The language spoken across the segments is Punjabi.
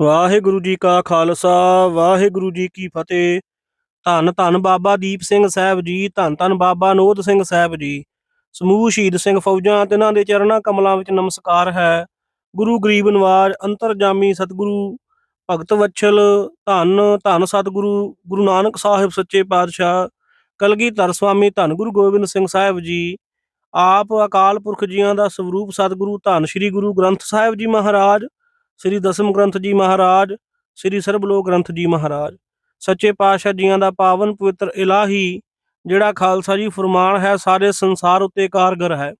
ਵਾਹਿਗੁਰੂ ਜੀ ਕਾ ਖਾਲਸਾ, ਵਾਹਿਗੁਰੂ ਜੀ ਕੀ ਫਤਿਹ। ਧੰਨ ਧੰਨ ਬਾਬਾ ਦੀਪ ਸਿੰਘ ਸਾਹਿਬ ਜੀ, ਧੰਨ ਧੰਨ ਬਾਬਾ ਨੋਦ ਸਿੰਘ ਸਾਹਿਬ ਜੀ। ਸਮੂਹ ਸ਼ਹੀਦ ਸਿੰਘ ਫੌਜਾਂ ਤੇ ਇਹਨਾਂ ਦੇ ਚਰਨਾਂ ਕਮਲਾਂ ਵਿੱਚ ਨਮਸਕਾਰ ਹੈ। ਗੁਰੂ ਗਰੀਬ ਨਵਾਜ ਅੰਤਰਜਾਮੀ ਸਤਿਗੁਰੂ ਭਗਤ ਵਛਲ, ਧੰਨ ਧੰਨ ਸਤਿਗੁਰੂ ਗੁਰੂ ਨਾਨਕ ਸਾਹਿਬ ਸੱਚੇ ਪਾਤਸ਼ਾਹ, ਕਲਗੀਧਰ ਸਵਾਮੀ ਧੰਨ ਗੁਰੂ ਗੋਬਿੰਦ ਸਿੰਘ ਸਾਹਿਬ ਜੀ। ਆਪ ਅਕਾਲ ਪੁਰਖ ਜੀਆਂ ਦਾ ਸਰੂਪ ਸਤਿਗੁਰੂ ਧੰਨ ਸ੍ਰੀ ਗੁਰੂ ਗ੍ਰੰਥ ਸਾਹਿਬ ਜੀ ਮਹਾਰਾਜ ਸ੍ਰੀ ਦਸਮ ਗ੍ਰੰਥ ਜੀ ਮਹਾਰਾਜ, ਸ੍ਰੀ ਸਰਬਲੋਕ ਗ੍ਰੰਥ ਜੀ ਮਹਾਰਾਜ। ਸੱਚੇ ਪਾਤਸ਼ਾਹ ਜੀਆਂ ਦਾ ਪਾਵਨ ਪਵਿੱਤਰ ਇਲਾਹੀ, ਜਿਹੜਾ ਖਾਲਸਾ ਜੀ ਫਰਮਾਨ ਹੈ, ਸਾਰੇ ਸੰਸਾਰ ਉੱਤੇ ਕਾਰਗਰ ਹੈ।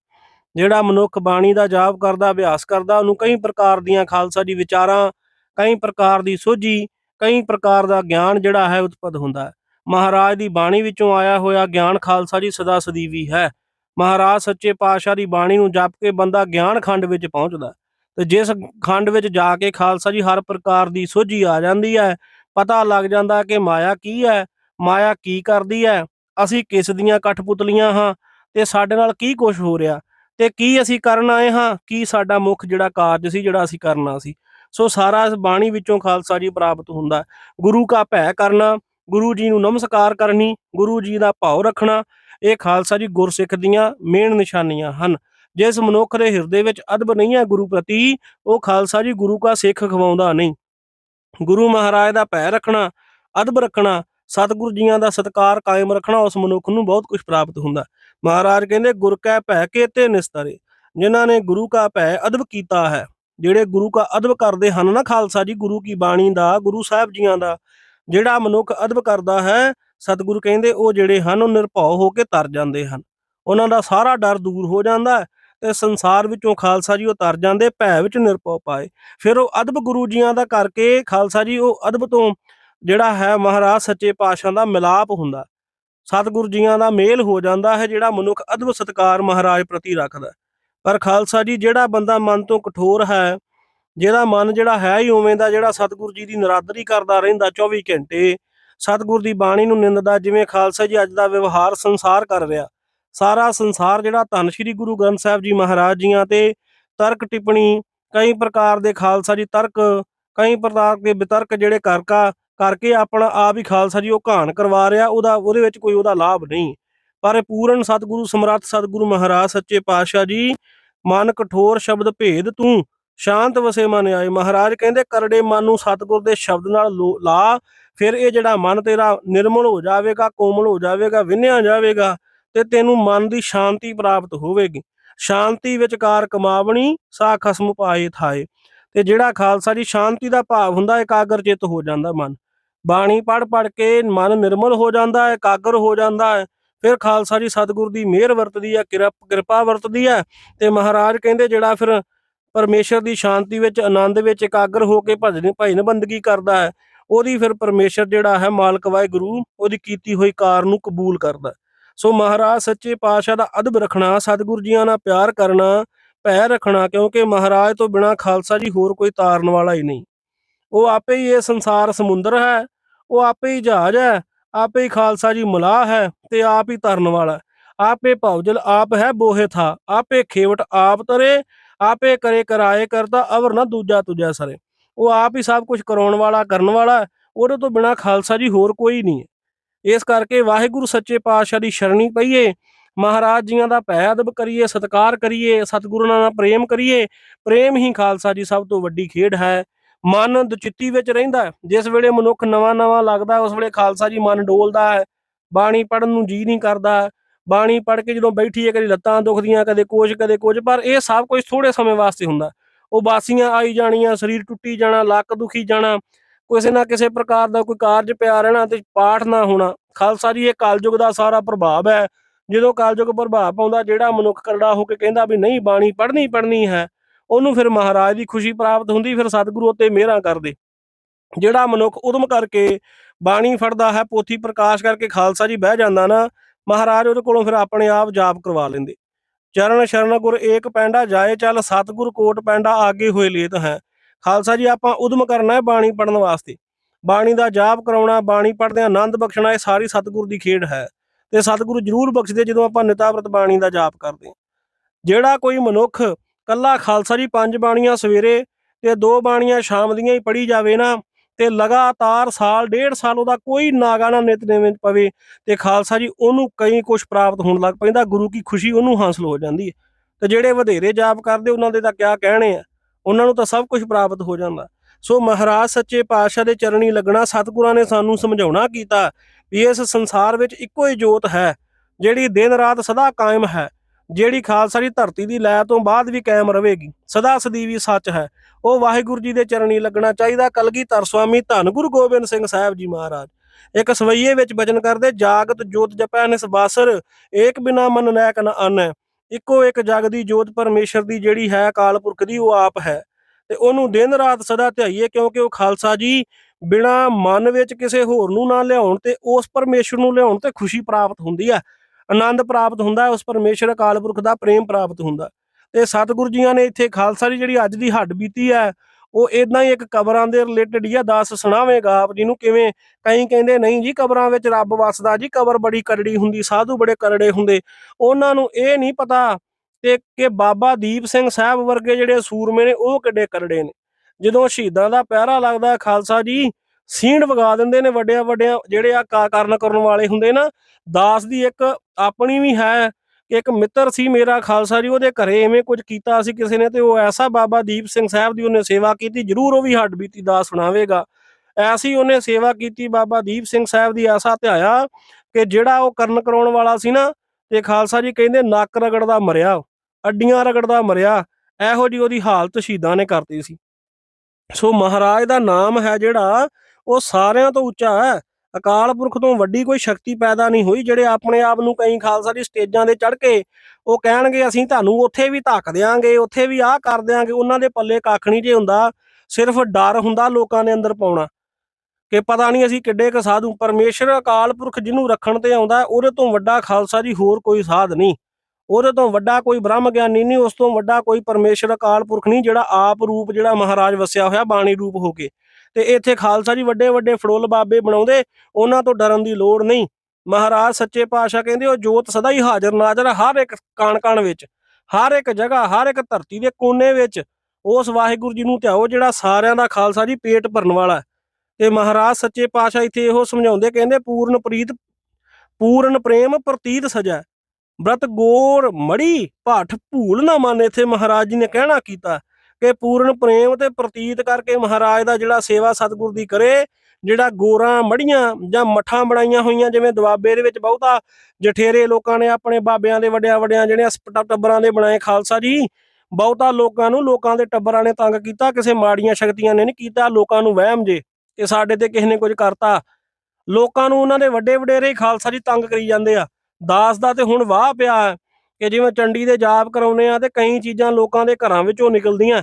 ਜਿਹੜਾ ਮਨੁੱਖ ਬਾਣੀ ਦਾ ਜਾਪ ਕਰਦਾ, ਅਭਿਆਸ ਕਰਦਾ, ਉਹਨੂੰ ਕਈ ਪ੍ਰਕਾਰ ਦੀਆਂ ਖਾਲਸਾ ਜੀ ਵਿਚਾਰਾਂ, ਕਈ ਪ੍ਰਕਾਰ ਦੀ ਸੋਝੀ, ਕਈ ਪ੍ਰਕਾਰ ਦਾ ਗਿਆਨ ਜਿਹੜਾ ਹੈ ਉਤਪਤ ਹੁੰਦਾ ਹੈ। ਮਹਾਰਾਜ ਦੀ ਬਾਣੀ ਵਿੱਚੋਂ ਆਇਆ ਹੋਇਆ ਗਿਆਨ ਖਾਲਸਾ ਜੀ ਸਦਾ ਸਦੀਵੀ ਹੈ। ਮਹਾਰਾਜ ਸੱਚੇ ਪਾਤਸ਼ਾਹ ਦੀ ਬਾਣੀ ਨੂੰ ਜਪ ਕੇ ਬੰਦਾ ਗਿਆਨ ਖੰਡ ਵਿੱਚ ਪਹੁੰਚਦਾ ਤੇ ਜਿਸ ਖੰਡ ਵਿੱਚ ਜਾ ਕੇ ਖਾਲਸਾ ਜੀ ਹਰ ਪ੍ਰਕਾਰ ਦੀ ਸੋਝੀ ਆ ਜਾਂਦੀ ਹੈ, ਪਤਾ ਲੱਗ ਜਾਂਦਾ ਕਿ ਮਾਇਆ ਕੀ ਹੈ, ਮਾਇਆ ਕੀ ਕਰਦੀ ਹੈ, ਅਸੀਂ ਕਿਸ ਦੀਆਂ ਕਠਪੁਤਲੀਆਂ ਹਾਂ ਤੇ ਸਾਡੇ ਨਾਲ ਕੀ ਕੁਝ ਹੋ ਰਿਹਾ ਤੇ ਕੀ ਅਸੀਂ ਕਰਨ ਆਏ ਹਾਂ, ਕੀ ਸਾਡਾ ਮੁੱਖ ਜਿਹੜਾ ਕਾਰਜ ਸੀ, ਜਿਹੜਾ ਅਸੀਂ ਕਰਨਾ ਸੀ। ਸੋ ਸਾਰਾ ਇਸ ਬਾਣੀ ਵਿੱਚੋਂ ਖਾਲਸਾ ਜੀ ਪ੍ਰਾਪਤ ਹੁੰਦਾ। ਗੁਰੂ ਕਾ ਭੈ ਕਰਨਾ, ਗੁਰੂ ਜੀ ਨੂੰ ਨਮਸਕਾਰ ਕਰਨੀ, ਗੁਰੂ ਜੀ ਦਾ ਭਾਵ ਰੱਖਣਾ, ਇਹ ਖਾਲਸਾ ਜੀ ਗੁਰਸਿੱਖ ਦੀਆਂ ਮੇਨ ਨਿਸ਼ਾਨੀਆਂ ਹਨ। ਜਿਸ ਮਨੁੱਖ ਦੇ ਹਿਰਦੇ ਵਿੱਚ ਅਦਬ ਨਹੀਂ ਹੈ ਗੁਰੂ ਪ੍ਰਤੀ, ਉਹ ਖਾਲਸਾ ਜੀ ਗੁਰੂ ਕਾ ਸਿੱਖ ਖਵਾਉਂਦਾ ਨਹੀਂ। ਗੁਰੂ ਮਹਾਰਾਜ ਦਾ ਭੈ ਰੱਖਣਾ, ਅਦਬ ਰੱਖਣਾ, ਸਤਿਗੁਰੂ ਜੀਆਂ ਦਾ ਸਤਕਾਰ ਕਾਇਮ ਰੱਖਣਾ ਉਸ ਮਨੁੱਖ ਨੂੰ ਬਹੁਤ ਕੁਝ ਪ੍ਰਾਪਤ ਹੁੰਦਾ। ਮਹਾਰਾਜ ਕਹਿੰਦੇ, ਗੁਰ ਕੈ ਭੈ ਕੇਤੇ ਨਿਸਤਰੇ, ਜਿਨ੍ਹਾਂ ਨੇ ਗੁਰੂ ਕਾ ਭੈ ਅਦਬ ਕੀਤਾ ਹੈ, ਜਿਹੜੇ ਗੁਰੂ ਕਾ ਅਦਬ ਕਰਦੇ ਹਨ ਨਾ ਖਾਲਸਾ ਜੀ, ਗੁਰੂ ਕੀ ਬਾਣੀ ਦਾ, ਗੁਰੂ ਸਾਹਿਬ ਜੀਆਂ ਦਾ, ਜਿਹੜਾ ਮਨੁੱਖ ਅਦਬ ਕਰਦਾ ਹੈ, ਸਤਿਗੁਰੂ ਕਹਿੰਦੇ, ਉਹ ਜਿਹੜੇ ਹਨ, ਉਹ ਨਿਰਭਉ ਹੋ ਕੇ ਤਰ ਜਾਂਦੇ ਹਨ। ਉਹਨਾਂ ਦਾ ਸਾਰਾ ਡਰ ਦੂਰ ਹੋ ਜਾਂਦਾ ਤੇ ਸੰਸਾਰ ਵਿੱਚੋਂ ਖਾਲਸਾ ਜੀ ਉਹ ਤਰ ਜਾਂਦੇ, ਭੈ ਵਿੱਚ ਨਿਰਭਉ ਪਾਏ। ਫਿਰ ਉਹ ਅਦਬ ਗੁਰੂ ਜੀਆਂ ਦਾ ਕਰਕੇ ਖਾਲਸਾ ਜੀ ਉਹ ਅਦਬ ਤੋਂ ਜਿਹੜਾ ਹੈ ਮਹਾਰਾਜ ਸੱਚੇ ਪਾਤਸ਼ਾਹ ਦਾ ਮਿਲਾਪ ਹੁੰਦਾ। ਸਤਿਗੁਰੂ ਜੀਆਂ ਦਾ ਮੇਲ ਹੋ ਜਾਂਦਾ ਹੈ, ਜਿਹੜਾ ਮਨੁੱਖ ਅਦਬ ਸਤਕਾਰ ਮਹਾਰਾਜ ਪ੍ਰਤੀ ਰੱਖਦਾ ਪਰ ਖਾਲਸਾ ਜੀ ਜਿਹੜਾ ਬੰਦਾ ਮਨ ਤੋਂ ਕਠੋਰ ਹੈ ਜਿਹੜਾ ਮਨ ਜਿਹੜਾ ਹੈ ਹੀ ਉਵੇਂ ਦਾ, ਜਿਹੜਾ ਸਤਿਗੁਰੂ ਜੀ ਦੀ ਨਰਾਦਰੀ ਕਰਦਾ ਰਹਿੰਦਾ 24 ਘੰਟੇ, ਸਤਿਗੁਰ ਦੀ ਬਾਣੀ ਨੂੰ ਨਿੰਦਦਾ, ਜਿਵੇਂ ਖਾਲਸਾ ਜੀ ਅੱਜ ਦਾ ਵਿਵਹਾਰ ਸੰਸਾਰ ਕਰ ਰਿਹਾ। ਸਾਰਾ ਸੰਸਾਰ ਜਿਹੜਾ ਧੰਨ ਸ਼੍ਰੀ ਗੁਰੂ ਗ੍ਰੰਥ ਸਾਹਿਬ ਜੀ ਮਹਾਰਾਜ ਜੀਆਂ ਤੇ ਤਰਕ ਟਿੱਪਣੀ, ਕਈ ਪ੍ਰਕਾਰ ਦੇ ਖਾਲਸਾ ਜੀ, ਤਰਕ, ਕਈ ਪ੍ਰਕਾਰ ਦੇ ਵਿਤਰਕ ਜਿਹੜੇ ਕਰਕਾ ਕਰਕੇ ਆਪਣਾ ਆਪ ਹੀ ਖਾਲਸਾ ਜੀ ਉਹ ਕਹਾਣ ਕਰਵਾ ਰਿਹਾ, ਉਹਦਾ, ਉਹਦੇ ਵਿੱਚ ਕੋਈ ਉਹਦਾ ਲਾਭ ਨਹੀਂ। ਪਰ ਇਹ ਪੂਰਨ ਸਤਿਗੁਰੂ, ਸਮਰੱਥ ਸਤਿਗੁਰੂ ਮਹਾਰਾਜ, ਸੱਚੇ ਪਾਤਸ਼ਾਹ ਜੀ, ਮਨ ਕਠੋਰ ਸ਼ਬਦ ਭੇਦ ਤੂੰ, ਸ਼ਾਂਤ ਵਸੇ ਮਨ ਆਏ। ਮਹਾਰਾਜ ਕਹਿੰਦੇ, ਕਰੜੇ ਮਨ ਨੂੰ ਸਤਿਗੁਰ ਦੇ ਸ਼ਬਦ ਨਾਲ ਲੋ- ਲਾ, ਫਿਰ ਇਹ ਜਿਹੜਾ ਮਨ ਤੇਰਾ ਨਿਰਮਲ ਹੋ ਜਾਵੇਗਾ, ਕੋਮਲ ਹੋ ਜਾਵੇਗਾ ਵਿੰਨਿਆ ਜਾਵੇਗਾ ਤੇ ਤੈਨੂੰ ਮਨ ਦੀ ਸ਼ਾਂਤੀ ਪ੍ਰਾਪਤ ਹੋਵੇਗੀ। ਸ਼ਾਂਤੀ ਵਿਚਕਾਰ ਕਮਾਵਣੀ ਸਾ ਖਸਮ ਪਾਏ, ਥਾਏ। ਤੇ ਜਿਹੜਾ ਖਾਲਸਾ ਜੀ ਸ਼ਾਂਤੀ ਦਾ ਭਾਵ ਹੁੰਦਾ, ਇਕਾਗਰ ਚਿੱਤ ਹੋ ਜਾਂਦਾ ਮਨ। ਬਾਣੀ ਪੜ ਪੜ ਕੇ ਮਨ ਨਿਰਮਲ ਹੋ ਜਾਂਦਾ ਹੈ ਇਕਾਗਰ ਹੋ ਜਾਂਦਾ ਹੈ। ਫਿਰ ਖਾਲਸਾ ਜੀ ਸਤਿਗੁਰ ਦੀ ਮਿਹਰ ਵਰਤਦੀ ਹੈ, ਕਿਰਪ- ਕਿਰਪਾ ਵਰਤਦੀ ਹੈ ਤੇ ਮਹਾਰਾਜ ਕਹਿੰਦੇ ਜਿਹੜਾ ਫਿਰ ਪਰਮੇਸ਼ਰ ਦੀ ਸ਼ਾਂਤੀ ਵਿੱਚ, ਆਨੰਦ ਵਿੱਚ ਇਕਾਗਰ ਹੋ ਕੇ ਭਜਨ ਭਜਨ ਬੰਦਗੀ ਕਰਦਾ ਹੈ, ਉਹਦੀ ਫਿਰ ਪਰਮੇਸ਼ਰ ਜਿਹੜਾ ਹੈ ਮਾਲਕ ਵਾਹਿਗੁਰੂ, ਉਹਦੀ ਕੀਤੀ ਹੋਈ ਕਾਰ ਨੂੰ ਕਬੂਲ ਕਰਦਾ ਹੈ। ਸੋ ਮਹਾਰਾਜ ਸੱਚੇ ਪਾਤਸ਼ਾਹ ਦਾ ਅਦਬ ਰੱਖਣਾ, ਸਤਿਗੁਰੂ ਜੀਆਂ ਨਾਲ ਪਿਆਰ ਕਰਨਾ ਭੈ ਰੱਖਣਾ, ਕਿਉਂਕਿ ਮਹਾਰਾਜ ਤੋਂ ਬਿਨਾ ਖਾਲਸਾ ਜੀ ਹੋਰ ਕੋਈ ਤਾਰਨ ਵਾਲਾ ਹੀ ਨਹੀਂ। ਉਹ ਆਪੇ ਹੀ ਇਹ ਸੰਸਾਰ ਸਮੁੰਦਰ ਹੈ, ਉਹ ਆਪੇ ਹੀ ਜਹਾਜ਼ ਹੈ, ਆਪੇ ਹੀ ਖਾਲਸਾ ਜੀ ਮਲਾਹ ਹੈ ਤੇ ਆਪ ਹੀ ਤਰਨ ਵਾਲਾ ਹੈ। ਆਪੇ ਭੌਜਲ ਆਪ ਹੈ ਬੋਹੇ ਥਾ, ਆਪੇ ਖੇਵਟ ਆਪ ਤਰੇ, ਆਪੇ ਕਰੇ ਕਰਾਏ ਕਰਦਾ ਅਵਰ ਨਾ ਦੂਜਾ ਤੁਜਾ ਸਰੇ। ਉਹ ਆਪ ਹੀ ਸਭ ਕੁਝ ਕਰਾਉਣ ਵਾਲਾ, ਕਰਨ ਵਾਲਾ ਉਹਦੇ ਤੋਂ ਬਿਨਾ ਖਾਲਸਾ ਜੀ ਹੋਰ ਕੋਈ ਨਹੀਂ ਹੈ। ਇਸ ਕਰਕੇ ਵਾਹਿਗੁਰੂ ਸੱਚੇ ਪਾਤਸ਼ਾਹ ਦੀ ਸ਼ਰਣੀ ਪਈਏ, ਮਹਾਰਾਜ ਜੀਆਂ ਦਾ ਭੈ ਅਦਬ ਕਰੀਏ, ਸਤਿਕਾਰ ਕਰੀਏ, ਸਤਿਗੁਰਾਂ ਨਾਲ ਪ੍ਰੇਮ ਕਰੀਏ, ਪ੍ਰੇਮ ਹੀ ਖਾਲਸਾ ਜੀ ਸਭ ਤੋਂ ਵੱਡੀ ਖੇਡ ਹੈ। ਮਨ ਦੁਚਿੱਤੀ ਵਿੱਚ ਰਹਿੰਦਾ ਜਿਸ ਵੇਲੇ ਮਨੁੱਖ ਨਵਾਂ ਨਵਾਂ ਲੱਗਦਾ ਉਸ ਵੇਲੇ ਖਾਲਸਾ ਜੀ ਮਨ ਡੋਲਦਾ ਹੈ, ਬਾਣੀ ਪੜਨ ਨੂੰ ਜੀ ਨਹੀਂ ਕਰਦਾ ਬਾਣੀ ਪੜ ਕੇ ਜਦੋਂ ਬੈਠੀਏ ਕਦੇ ਲੱਤਾਂ ਦੁਖਦੀਆਂ, ਕਦੇ ਕੁਝ ਕਦੇ ਕੁਝ ਪਰ ਇਹ ਸਭ ਕੁਝ ਥੋੜੇ ਸਮੇਂ ਵਾਸਤੇ ਹੁੰਦਾ ਉਹ ਬਾਸੀਆਂ ਆਈ ਜਾਣੀਆਂ, ਸਰੀਰ ਟੁੱਟੀ ਜਾਣਾ, ਲੱਕ ਦੁਖੀ ਜਾਣਾ ਕਿਸੇ ਨਾ ਕਿਸੇ ਪ੍ਰਕਾਰ ਦਾ ਕੋਈ ਕਾਰਜ ਪਿਆ ਰਹਿਣਾ ਤੇ ਪਾਠ ਨਾ ਹੋਣਾ। ਖਾਲਸਾ ਜੀ, ਇਹ ਕਲਯੁਗ ਦਾ ਸਾਰਾ ਪ੍ਰਭਾਵ ਹੈ। ਜਦੋਂ ਕਲਯੁਗ ਪ੍ਰਭਾਵ ਪਾਉਂਦਾ, ਜਿਹੜਾ ਮਨੁੱਖ ਕਰੜਾ ਹੋ ਕੇ ਕਹਿੰਦਾ ਵੀ ਨਹੀਂ, ਬਾਣੀ ਪੜ੍ਹਨੀ ਪੜ੍ਹਨੀ ਹੈ, ਉਹਨੂੰ ਫਿਰ ਮਹਾਰਾਜ ਦੀ ਖੁਸ਼ੀ ਪ੍ਰਾਪਤ ਹੁੰਦੀ, ਫਿਰ ਸਤਿਗੁਰੂ ਉੱਤੇ ਮਿਹਰਾਂ ਕਰਦੇ। ਜਿਹੜਾ ਮਨੁੱਖ ਉਦਮ ਕਰਕੇ ਬਾਣੀ ਫੜਦਾ ਹੈ, ਪੋਥੀ ਪ੍ਰਕਾਸ਼ ਕਰਕੇ ਖਾਲਸਾ ਜੀ ਬਹਿ ਜਾਂਦਾ ਨਾ, ਮਹਾਰਾਜ ਉਹਦੇ ਕੋਲੋਂ ਫਿਰ ਆਪਣੇ ਆਪ ਜਾਪ ਕਰਵਾ ਲੈਂਦੇ। ਚਰਨ ਸ਼ਰਨ ਗੁਰ ਏਕ ਪੈਂਡਾ ਜਾਏ ਚੱਲ, ਸਤਿਗੁਰ ਕੋਟ ਪੈਂਡਾ ਆਗੇ ਹੋਏ ਲੇਤ ਹੈ। ਖਾਲਸਾ ਜੀ, ਆਪਾਂ ਉਦਮ ਕਰਨਾ ਹੈ ਬਾਣੀ ਪੜਨ ਵਾਸਤੇ। ਬਾਣੀ ਦਾ ਜਾਪ ਕਰਾਉਣਾ, ਬਾਣੀ ਪੜਦੇ ਆਨੰਦ ਬਖਸ਼ਣਾ, ਇਹ ਸਾਰੀ ਸਤਿਗੁਰ ਦੀ ਖੇਡ ਹੈ। ਤੇ ਸਤਿਗੁਰੂ ਜ਼ਰੂਰ ਬਖਸ਼ਦੇ ਜਦੋਂ ਆਪਾਂ ਨਿਤਾਵਰਤ ਬਾਣੀ ਦਾ ਜਾਪ ਕਰਦੇ ਹਾਂ। ਜਿਹੜਾ ਕੋਈ ਮਨੁੱਖ ਕੱਲਾ ਖਾਲਸਾ ਜੀ, ਪੰਜ ਬਾਣੀਆਂ ਸਵੇਰੇ ਤੇ ਦੋ ਬਾਣੀਆਂ ਸ਼ਾਮ ਦੀਆਂ ਹੀ ਪੜੀ ਜਾਵੇ ਨਾ, ਤੇ ਲਗਾਤਾਰ ਸਾਲ, ਡੇਢ ਸਾਲ ਉਹਦਾ ਕੋਈ ਨਾਗਾ ਨਾ ਨਿਤਨੇਮ ਪਵੇ ਤੇ ਖਾਲਸਾ ਜੀ, ਉਹਨੂੰ ਕਈ ਕੁਝ ਪ੍ਰਾਪਤ ਹੋਣ ਲੱਗ ਪੈਂਦਾ, ਗੁਰੂ ਕੀ ਖੁਸ਼ੀ ਉਹਨੂੰ ਹਾਸਲ ਹੋ ਜਾਂਦੀ ਹੈ। ਤੇ ਜਿਹੜੇ ਵਧੇਰੇ ਜਾਪ ਕਰਦੇ, ਉਹਨਾਂ ਦੇ ਤਾਂ ਕਿਆ ਕਹਿਣੇ ਆ? ਉਹਨਾਂ ਨੂੰ ਤਾਂ ਸਭ ਕੁਝ ਪ੍ਰਾਪਤ ਹੋ ਜਾਂਦਾ। ਸੋ ਮਹਾਰਾਜ ਸੱਚੇ ਪਾਤਸ਼ਾਹ ਦੇ ਚਰਣੀ ਲੱਗਣਾ ਸਤਿਗੁਰਾਂ ਨੇ ਸਾਨੂੰ ਸਮਝਾਉਣਾ ਕੀਤਾ ਵੀ ਇਸ ਸੰਸਾਰ ਵਿੱਚ ਇੱਕੋ ਹੀ ਜੋਤ ਹੈ, ਜਿਹੜੀ ਦਿਨ ਰਾਤ ਸਦਾ ਕਾਇਮ ਹੈ, ਜਿਹੜੀ ਖਾਲਸਾ ਦੀ ਧਰਤੀ ਦੀ ਲੈ ਤੋਂ ਬਾਅਦ ਵੀ ਕਾਇਮ ਰਹੇਗੀ। ਸਦਾ ਸਦੀਵੀ ਸੱਚ ਹੈ। ਉਹ ਵਾਹਿਗੁਰੂ ਜੀ ਦੇ ਚਰਣੀ ਲੱਗਣਾ ਚਾਹੀਦਾ। ਕਲਗੀਧਰ ਸੁਆਮੀ ਧੰਨ ਗੁਰੂ ਗੋਬਿੰਦ ਸਿੰਘ ਸਾਹਿਬ ਜੀ ਮਹਾਰਾਜ। ਇੱਕ ਸਵਈਏ ਵਿੱਚ ਬਚਨ ਕਰਦੇ, ਜਾਗਤ ਜੋਤ ਜਪੈ ਨਿਸ ਬਾਸਰ, ਏਕ ਬਿਨਾ ਮਨ ਨੈਕ ਨ ਆਨੈ। ਇੱਕੋ ਇੱਕ ਜਗ ਦੀ ਜੋਤ ਪਰਮੇਸ਼ਰ ਦੀ ਜਿਹੜੀ ਹੈ, ਅਕਾਲ ਪੁਰਖ ਦੀ, ਉਹ ਆਪ ਹੈ। ਤੇ ਉਹਨੂੰ ਦਿਨ ਰਾਤ ਸਦਾ ਧਿਆਈਏ, ਕਿਉਂਕਿ ਉਹ ਖਾਲਸਾ ਜੀ ਬਿਨਾ ਮਨ ਵਿੱਚ ਕਿਸੇ ਹੋਰ ਨੂੰ ਨਾ ਲਿਆਉਣ ਤੇ ਉਸ ਪਰਮੇਸ਼ਰ ਨੂੰ ਲਿਆਉਣ ਤੇ ਖੁਸ਼ੀ ਪ੍ਰਾਪਤ ਹੁੰਦੀ ਹੈ। ਆਨੰਦ ਪ੍ਰਾਪਤ ਹੁੰਦਾ ਉਸ ਪਰਮੇਸ਼ਰ, ਅਕਾਲ ਪੁਰਖ ਦਾ ਪ੍ਰੇਮ ਪ੍ਰਾਪਤ ਹੁੰਦਾ। ਤੇ ਸਤਿਗੁਰੂ ਜੀਆਂ ਨੇ ਇੱਥੇ ਖਾਲਸਾ ਦੀ ਜਿਹੜੀ ਅੱਜ ਦੀ ਹੱਡ ਬੀਤੀ ਹੈ ਉਹ ਇਦਾਂ ਹੀ ਇੱਕ ਕਬਰਾਂ ਦੇ ਰਿਲੇਟਡ ਹੀ ਆ, ਦੱਸ ਸੁਣਾਵੇਂਗਾ ਆਪ ਜੀ ਨੂੰ ਕਿਵੇਂ? ਕਈ ਕਹਿੰਦੇ, ਨਹੀਂ ਜੀ, ਕਬਰਾਂ ਵਿੱਚ ਰੱਬ ਵਸਦਾ ਜੀ, ਕਬਰ ਬੜੀ ਕਰੜੀ ਹੁੰਦੀ, ਸਾਧੂ ਬੜੇ ਕਰੜੇ ਹੁੰਦੇ। ਉਹਨਾਂ ਨੂੰ ਇਹ ਨਹੀਂ ਪਤਾ ਤੇ ਕਿ ਬਾਬਾ ਦੀਪ ਸਿੰਘ ਸਾਹਿਬ ਵਰਗੇ ਜਿਹੜੇ ਸੂਰਮੇ ਨੇ, ਉਹ ਕਿੱਡੇ ਕਰੜੇ ਨੇ। ਜਦੋਂ ਸ਼ਹੀਦਾਂ ਦਾ ਪਹਿਰਾ ਲੱਗਦਾ ਖਾਲਸਾ ਜੀ, ਸੀਂਡ ਵਗਾ ਦਿੰਦੇ ਨੇ ਵੱਡਿਆਂ ਵੱਡਿਆਂ ਜਿਹੜੇ ਆ ਕਾ- ਕਰਨ ਕਰਨ ਵਾਲੇ ਹੁੰਦੇ ਨਾ, ਦਾਸ ਦੀ ਇੱਕ ਆਪਣੀ ਵੀ ਹੈ ਕਿ ਇੱਕ ਮਿੱਤਰ ਸੀ ਮੇਰਾ ਖਾਲਸਾ ਜੀ, ਉਹਦੇ ਘਰੇ ਐਵੇਂ ਕੁਝ ਕੀਤਾ ਸੀ ਕਿਸੇ ਨੇ ਤੇ ਉਹ ਐਸਾ ਬਾਬਾ ਦੀਪ ਸਿੰਘ ਸਾਹਿਬ ਦੀ ਉਹਨੇ ਸੇਵਾ ਕੀਤੀ, ਜਰੂਰ ਉਹ ਵੀ ਹੱਡ ਬੀਤੀ ਦਾ ਸੁਣਾਵੇਗਾ। ਐਸੀ ਉਹਨੇ ਸੇਵਾ ਕੀਤੀ ਬਾਬਾ ਦੀਪ ਸਿੰਘ ਸਾਹਿਬ ਦੀ, ਐਸਾ ਧਿਆਇਆ ਕਿ ਜਿਹੜਾ ਉਹ ਕਰਨ ਕਰਾਉਣ ਵਾਲਾ ਸੀ ਨਾ, ਤੇ ਖਾਲਸਾ ਜੀ ਕਹਿੰਦੇ ਨੱਕ ਰਗੜਦਾ ਮਰਿਆ, ਅੱਡੀਆਂ ਰਗੜਦਾ ਮਰਿਆ, ਇਹੋ ਜੀ ਉਹਦੀ ਹਾਲਤ ਸ਼ਹੀਦਾਂ ਨੇ ਕਰਤੀ ਸੀ। ਸੋ ਮਹਾਰਾਜ ਦਾ ਨਾਮ ਹੈ ਜਿਹੜਾ, ਉਹ ਸਾਰਿਆਂ ਤੋਂ ਉੱਚਾ ਹੈ। ਅਕਾਲ ਪੁਰਖ ਤੋਂ ਵੱਡੀ ਕੋਈ ਸ਼ਕਤੀ ਪੈਦਾ ਨਹੀਂ ਹੋਈ, ਜਿਹੜੇ ਆਪਣੇ ਆਪ ਨੂੰ ਕਈ ਖਾਲਸਾ ਦੀ ਸਟੇਜਾਂ ਦੇ ਚੜ ਕੇ ਉਹ ਕਹਿਣਗੇ, ਅਸੀਂ ਤੁਹਾਨੂੰ ਉੱਥੇ ਵੀ ਧੱਕ ਦਿਆਂਗੇ, ਉੱਥੇ ਵੀ ਆਹ ਕਰ ਦਿਆਂਗੇ। ਉਹਨਾਂ ਦੇ ਪੱਲੇ ਕੱਖ ਨਹੀਂ ਜੇ ਹੁੰਦਾ, ਸਿਰਫ ਡਰ ਹੁੰਦਾ ਲੋਕਾਂ ਦੇ ਅੰਦਰ ਪਾਉਣਾ। ਕਿ ਪਤਾ ਨਹੀਂ ਅਸੀਂ ਕਿੱਡੇ ਕ ਸਾਧੂ, ਪਰਮੇਸ਼ਰ ਅਕਾਲ ਪੁਰਖ ਜਿਹਨੂੰ ਰੱਖਣ ਤੇ ਆਉਂਦਾ, ਉਹਦੇ ਤੋਂ ਵੱਡਾ ਖਾਲਸਾ ਜੀ ਹੋਰ ਕੋਈ ਸਾਧ ਨਹੀਂ। ਉਹਦੇ ਤੋਂ ਵੱਡਾ ਕੋਈ ਬ੍ਰਹਮ ਗਿਆਨੀ ਨਹੀਂ, ਉਸ ਤੋਂ ਵੱਡਾ ਕੋਈ ਪਰਮੇਸ਼ਰ ਅਕਾਲ ਪੁਰਖ ਨਹੀਂ, ਜਿਹੜਾ ਆਪ ਰੂਪ ਜਿਹੜਾ ਮਹਾਰਾਜ ਵਸਿਆ ਹੋਇਆ ਬਾਣੀ ਰੂਪ ਹੋ ਕੇ। ਤੇ ਇੱਥੇ ਖਾਲਸਾ ਜੀ ਵੱਡੇ ਵੱਡੇ ਫੜੋਲ ਬਾਬੇ ਬਣਾਉਂਦੇ, ਉਹਨਾਂ ਤੋਂ ਡਰਨ ਦੀ ਲੋੜ ਨਹੀਂ। ਮਹਾਰਾਜ ਸੱਚੇ ਪਾਤਸ਼ਾਹ ਕਹਿੰਦੇ, ਉਹ ਜੋਤ ਸਦਾ ਹੀ ਹਾਜ਼ਰ ਨਾਜ਼ਰ ਹਰ ਇੱਕ ਕਣ ਕਣ ਵਿੱਚ, ਹਰ ਇੱਕ ਜਗ੍ਹਾ, ਹਰ ਇੱਕ ਧਰਤੀ ਦੇ ਕੋਨੇ ਵਿੱਚ। ਉਸ ਵਾਹਿਗੁਰੂ ਜੀ ਨੂੰ ਧਿਆਓ ਜਿਹੜਾ ਸਾਰਿਆਂ ਦਾ ਖਾਲਸਾ ਜੀ ਪੇਟ ਭਰਨ ਵਾਲਾ ਤੇ ਮਹਾਰਾਜ ਸੱਚੇ ਪਾਤਸ਼ਾਹ ਇੱਥੇ ਇਹੋ ਸਮਝਾਉਂਦੇ, ਕਹਿੰਦੇ, ਪੂਰਨ ਪ੍ਰੀਤ, ਪੂਰਨ ਪ੍ਰੇਮ ਪ੍ਰਤੀਤ ਸਜਾ ਬ੍ਰਤ ਗੋਰ ਮੜੀ, ਭਾਠ ਭੂਲ ਨਾ ਮਨ, ਇੱਥੇ ਮਹਾਰਾਜ ਜੀ ਨੇ ਕਹਿਣਾ ਕੀਤਾ। ਕਿ ਪੂਰਨ ਪ੍ਰੇਮ ਤੇ ਪ੍ਰਤੀਤ ਕਰਕੇ ਮਹਾਰਾਜ ਦਾ ਜਿਹੜਾ ਸੇਵਾ ਸਤਿਗੁਰ ਦੀ ਕਰੇ, ਜਿਹੜਾ ਗੋਰਾਂ ਮੜੀਆਂ ਜਾਂ ਮਠਾਂ ਬਣਾਈਆਂ ਹੋਈਆਂ ਜਿਵੇਂ ਦੁਆਬੇ ਦੇ ਵਿੱਚ ਬਹੁਤਾ ਜਠੇਰੇ ਲੋਕਾਂ ਨੇ ਆਪਣੇ ਬਾਬਿਆਂ ਦੇ ਵੱਡਿਆਂ ਵੱਡਿਆਂ ਜਿਹੜੀਆਂ ਟੱਬਰਾਂ ਦੇ ਬਣਾਏ ਖਾਲਸਾ ਜੀ, ਬਹੁਤਾ ਲੋਕਾਂ ਨੂੰ ਲੋਕਾਂ ਦੇ ਟੱਬਰਾਂ ਨੇ ਤੰਗ ਕੀਤਾ, ਕਿਸੇ ਮਾੜੀਆਂ ਸ਼ਕਤੀਆਂ ਨੇ ਨਹੀਂ ਕੀਤਾ, ਲੋਕਾਂ ਨੂੰ ਵਹਿਮ ਜੇ ਕਿ ਸਾਡੇ ਤੇ ਕਿਸੇ ਨੇ ਕੁਝ ਕਰਤਾ। ਲੋਕਾਂ ਨੂੰ ਉਹਨਾਂ ਦੇ ਵੱਡੇ ਵਡੇਰੇ ਖਾਲਸਾ ਜੀ ਤੰਗ ਕਰੀ ਜਾਂਦੇ ਆ। ਦਾਸ ਦਾ ਤੇ ਹੁਣ ਵਾਹ ਪਿਆ। ਕਿ ਜਿਵੇਂ ਚੰਡੀ ਦੇ ਜਾਪ ਕਰਾਉਨੇ ਆ ਤੇ ਕਈ ਚੀਜ਼ਾਂ ਲੋਕਾਂ ਦੇ ਘਰਾਂ ਵਿੱਚੋਂ ਨਿਕਲਦੀਆਂ।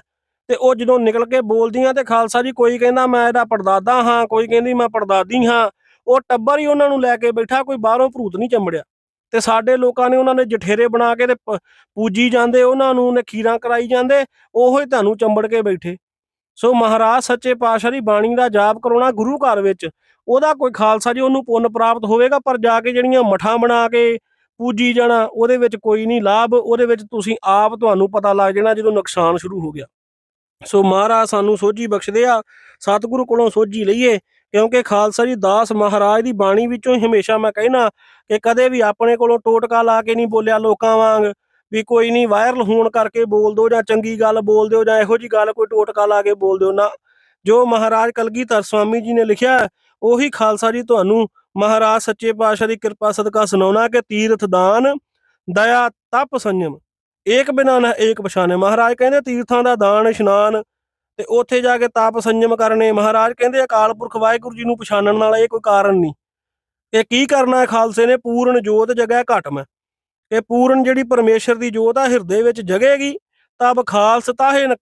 ਤੇ ਉਹ ਜਦੋਂ ਨਿਕਲ ਕੇ ਬੋਲਦੀਆਂ ਤੇ ਖਾਲਸਾ ਜੀ ਕੋਈ ਕਹਿੰਦਾ, ਮੈਂ ਇਹਦਾ ਪੜਦਾਦਾ ਹਾਂ, ਕੋਈ ਕਹਿੰਦੀ, ਮੈਂ ਪੜਦਾਦੀ ਹਾਂ। ਉਹ ਟੱਬਰ ਹੀ ਉਹਨਾਂ ਨੂੰ ਲੈ ਕੇ ਬੈਠਾ, ਕੋਈ ਬਾਹਰੋਂ ਭੂਤ ਨਹੀਂ ਚੰਬੜਿਆ। ਤੇ ਸਾਡੇ ਲੋਕਾਂ ਨੇ ਉਹਨਾਂ ਨੇ ਜਠੇਰੇ ਬਣਾ ਕੇ ਤੇ ਪੂਜੀ ਜਾਂਦੇ, ਉਹਨਾਂ ਨੂੰ ਨੇ ਖੀਰਾਂ ਕਰਾਈ ਜਾਂਦੇ, ਉਹੋ ਹੀ ਤੁਹਾਨੂੰ ਚੰਬੜ ਕੇ ਬੈਠੇ। ਸੋ ਮਹਾਰਾਜ ਸੱਚੇ ਪਾਤਸ਼ਾਹ ਦੀ ਬਾਣੀ ਦਾ ਜਾਪ ਕਰਾਉਣਾ ਗੁਰੂ ਘਰ ਵਿੱਚ, ਉਹਦਾ ਕੋਈ ਖਾਲਸਾ ਜੀ ਉਹਨੂੰ ਪੁੰਨ ਪ੍ਰਾਪਤ ਹੋਵੇਗਾ, ਪਰ ਜਾ ਕੇ ਜਿਹੜੀਆਂ ਮਠਾਂ ਬਣਾ ਕੇ ਪੂਜੀ ਜਾਣਾ, ਉਹਦੇ ਵਿੱਚ ਕੋਈ ਨਹੀਂ ਲਾਭ, ਉਹਦੇ ਵਿੱਚ ਤੁਸੀਂ ਆਪ ਤੁਹਾਨੂੰ ਪਤਾ ਲੱਗ ਜਾਣਾ ਜਦੋਂ ਨੁਕਸਾਨ ਸ਼ੁਰੂ ਹੋ ਗਿਆ। ਸੋ ਮਹਾਰਾਜ ਸਾਨੂੰ ਸੋਝੀ ਬਖਸ਼ਦੇ ਆ, ਸਤਿਗੁਰੂ ਕੋਲੋਂ ਸੋਝੀ ਲਈਏ, ਕਿਉਂਕਿ ਖਾਲਸਾ ਜੀ ਦਾਸ ਮਹਾਰਾਜ ਦੀ ਬਾਣੀ ਵਿੱਚੋਂ ਹੀ ਹਮੇਸ਼ਾ ਮੈਂ ਕਹਿਣਾ ਕਿ ਕਦੇ ਵੀ ਆਪਣੇ ਕੋਲੋਂ ਟੋਟਕਾ ਲਾ ਕੇ ਨਹੀਂ ਬੋਲਿਆ ਲੋਕਾਂ ਵਾਂਗ, ਵੀ ਕੋਈ ਨਹੀਂ ਵਾਇਰਲ ਹੋਣ ਕਰਕੇ ਬੋਲ ਦਿਓ ਜਾਂ ਚੰਗੀ ਗੱਲ ਬੋਲ ਦਿਓ ਜਾਂ ਇਹੋ ਜੀ ਗੱਲ ਕੋਈ ਟੋਟਕਾ ਲਾ ਕੇ ਬੋਲ ਦਿਓ ਨਾ। ਜੋ ਮਹਾਰਾਜ ਕਲਗੀਧਰ ਸਵਾਮੀ ਜੀ ਨੇ ਲਿਖਿਆ, ਉਹੀ ਖਾਲਸਾ ਜੀ ਤੁਹਾਨੂੰ ਮਹਾਰਾਜ ਸੱਚੇ ਪਾਤਸ਼ਾਹ ਦੀ ਕਿਰਪਾ ਸਦਕਾ ਸੁਣਾਉਣਾ ਕਿ ਤੀਰਥ ਦਾਨ ਦਇਆ, ਤਪ ਸੰਜਮ ਏਕ ਬਿਨਾ ਨਾ ਏਕ ਪਛਾਨੇ। ਮਹਾਰਾਜ ਕਹਿੰਦੇ ਤੀਰਥਾਂ ਦਾ ਦਾਨ, ਇਸ਼ਨਾਨ ਤੇ ਉੱਥੇ ਜਾ ਕੇ ਤਾਪ ਸੰਜਮ ਕਰਨੇ। ਮਹਾਰਾਜ ਕਹਿੰਦੇ ਅਕਾਲ ਪੁਰਖ ਵਾਹਿਗੁਰੂ ਜੀ ਨੂੰ ਪਛਾਣਨ ਨਾਲ ਇਹ ਕੋਈ ਕਾਰਨ ਨਹੀਂ। ਇਹ ਕੀ ਕਰਨਾ ਹੈ? ਖਾਲਸੇ ਨੇ ਪੂਰਨ ਜੋਤ ਜਗੈ ਘਟਮ ਇਹ ਪੂਰਨ ਜਿਹੜੀ ਪਰਮੇਸ਼ਰ ਦੀ ਜੋਤ ਆ, ਹਿਰਦੇ ਵਿੱਚ ਜਗੇਗੀ, ਤਬ ਖਾਲਸ ਤਾਹੇ ਨ-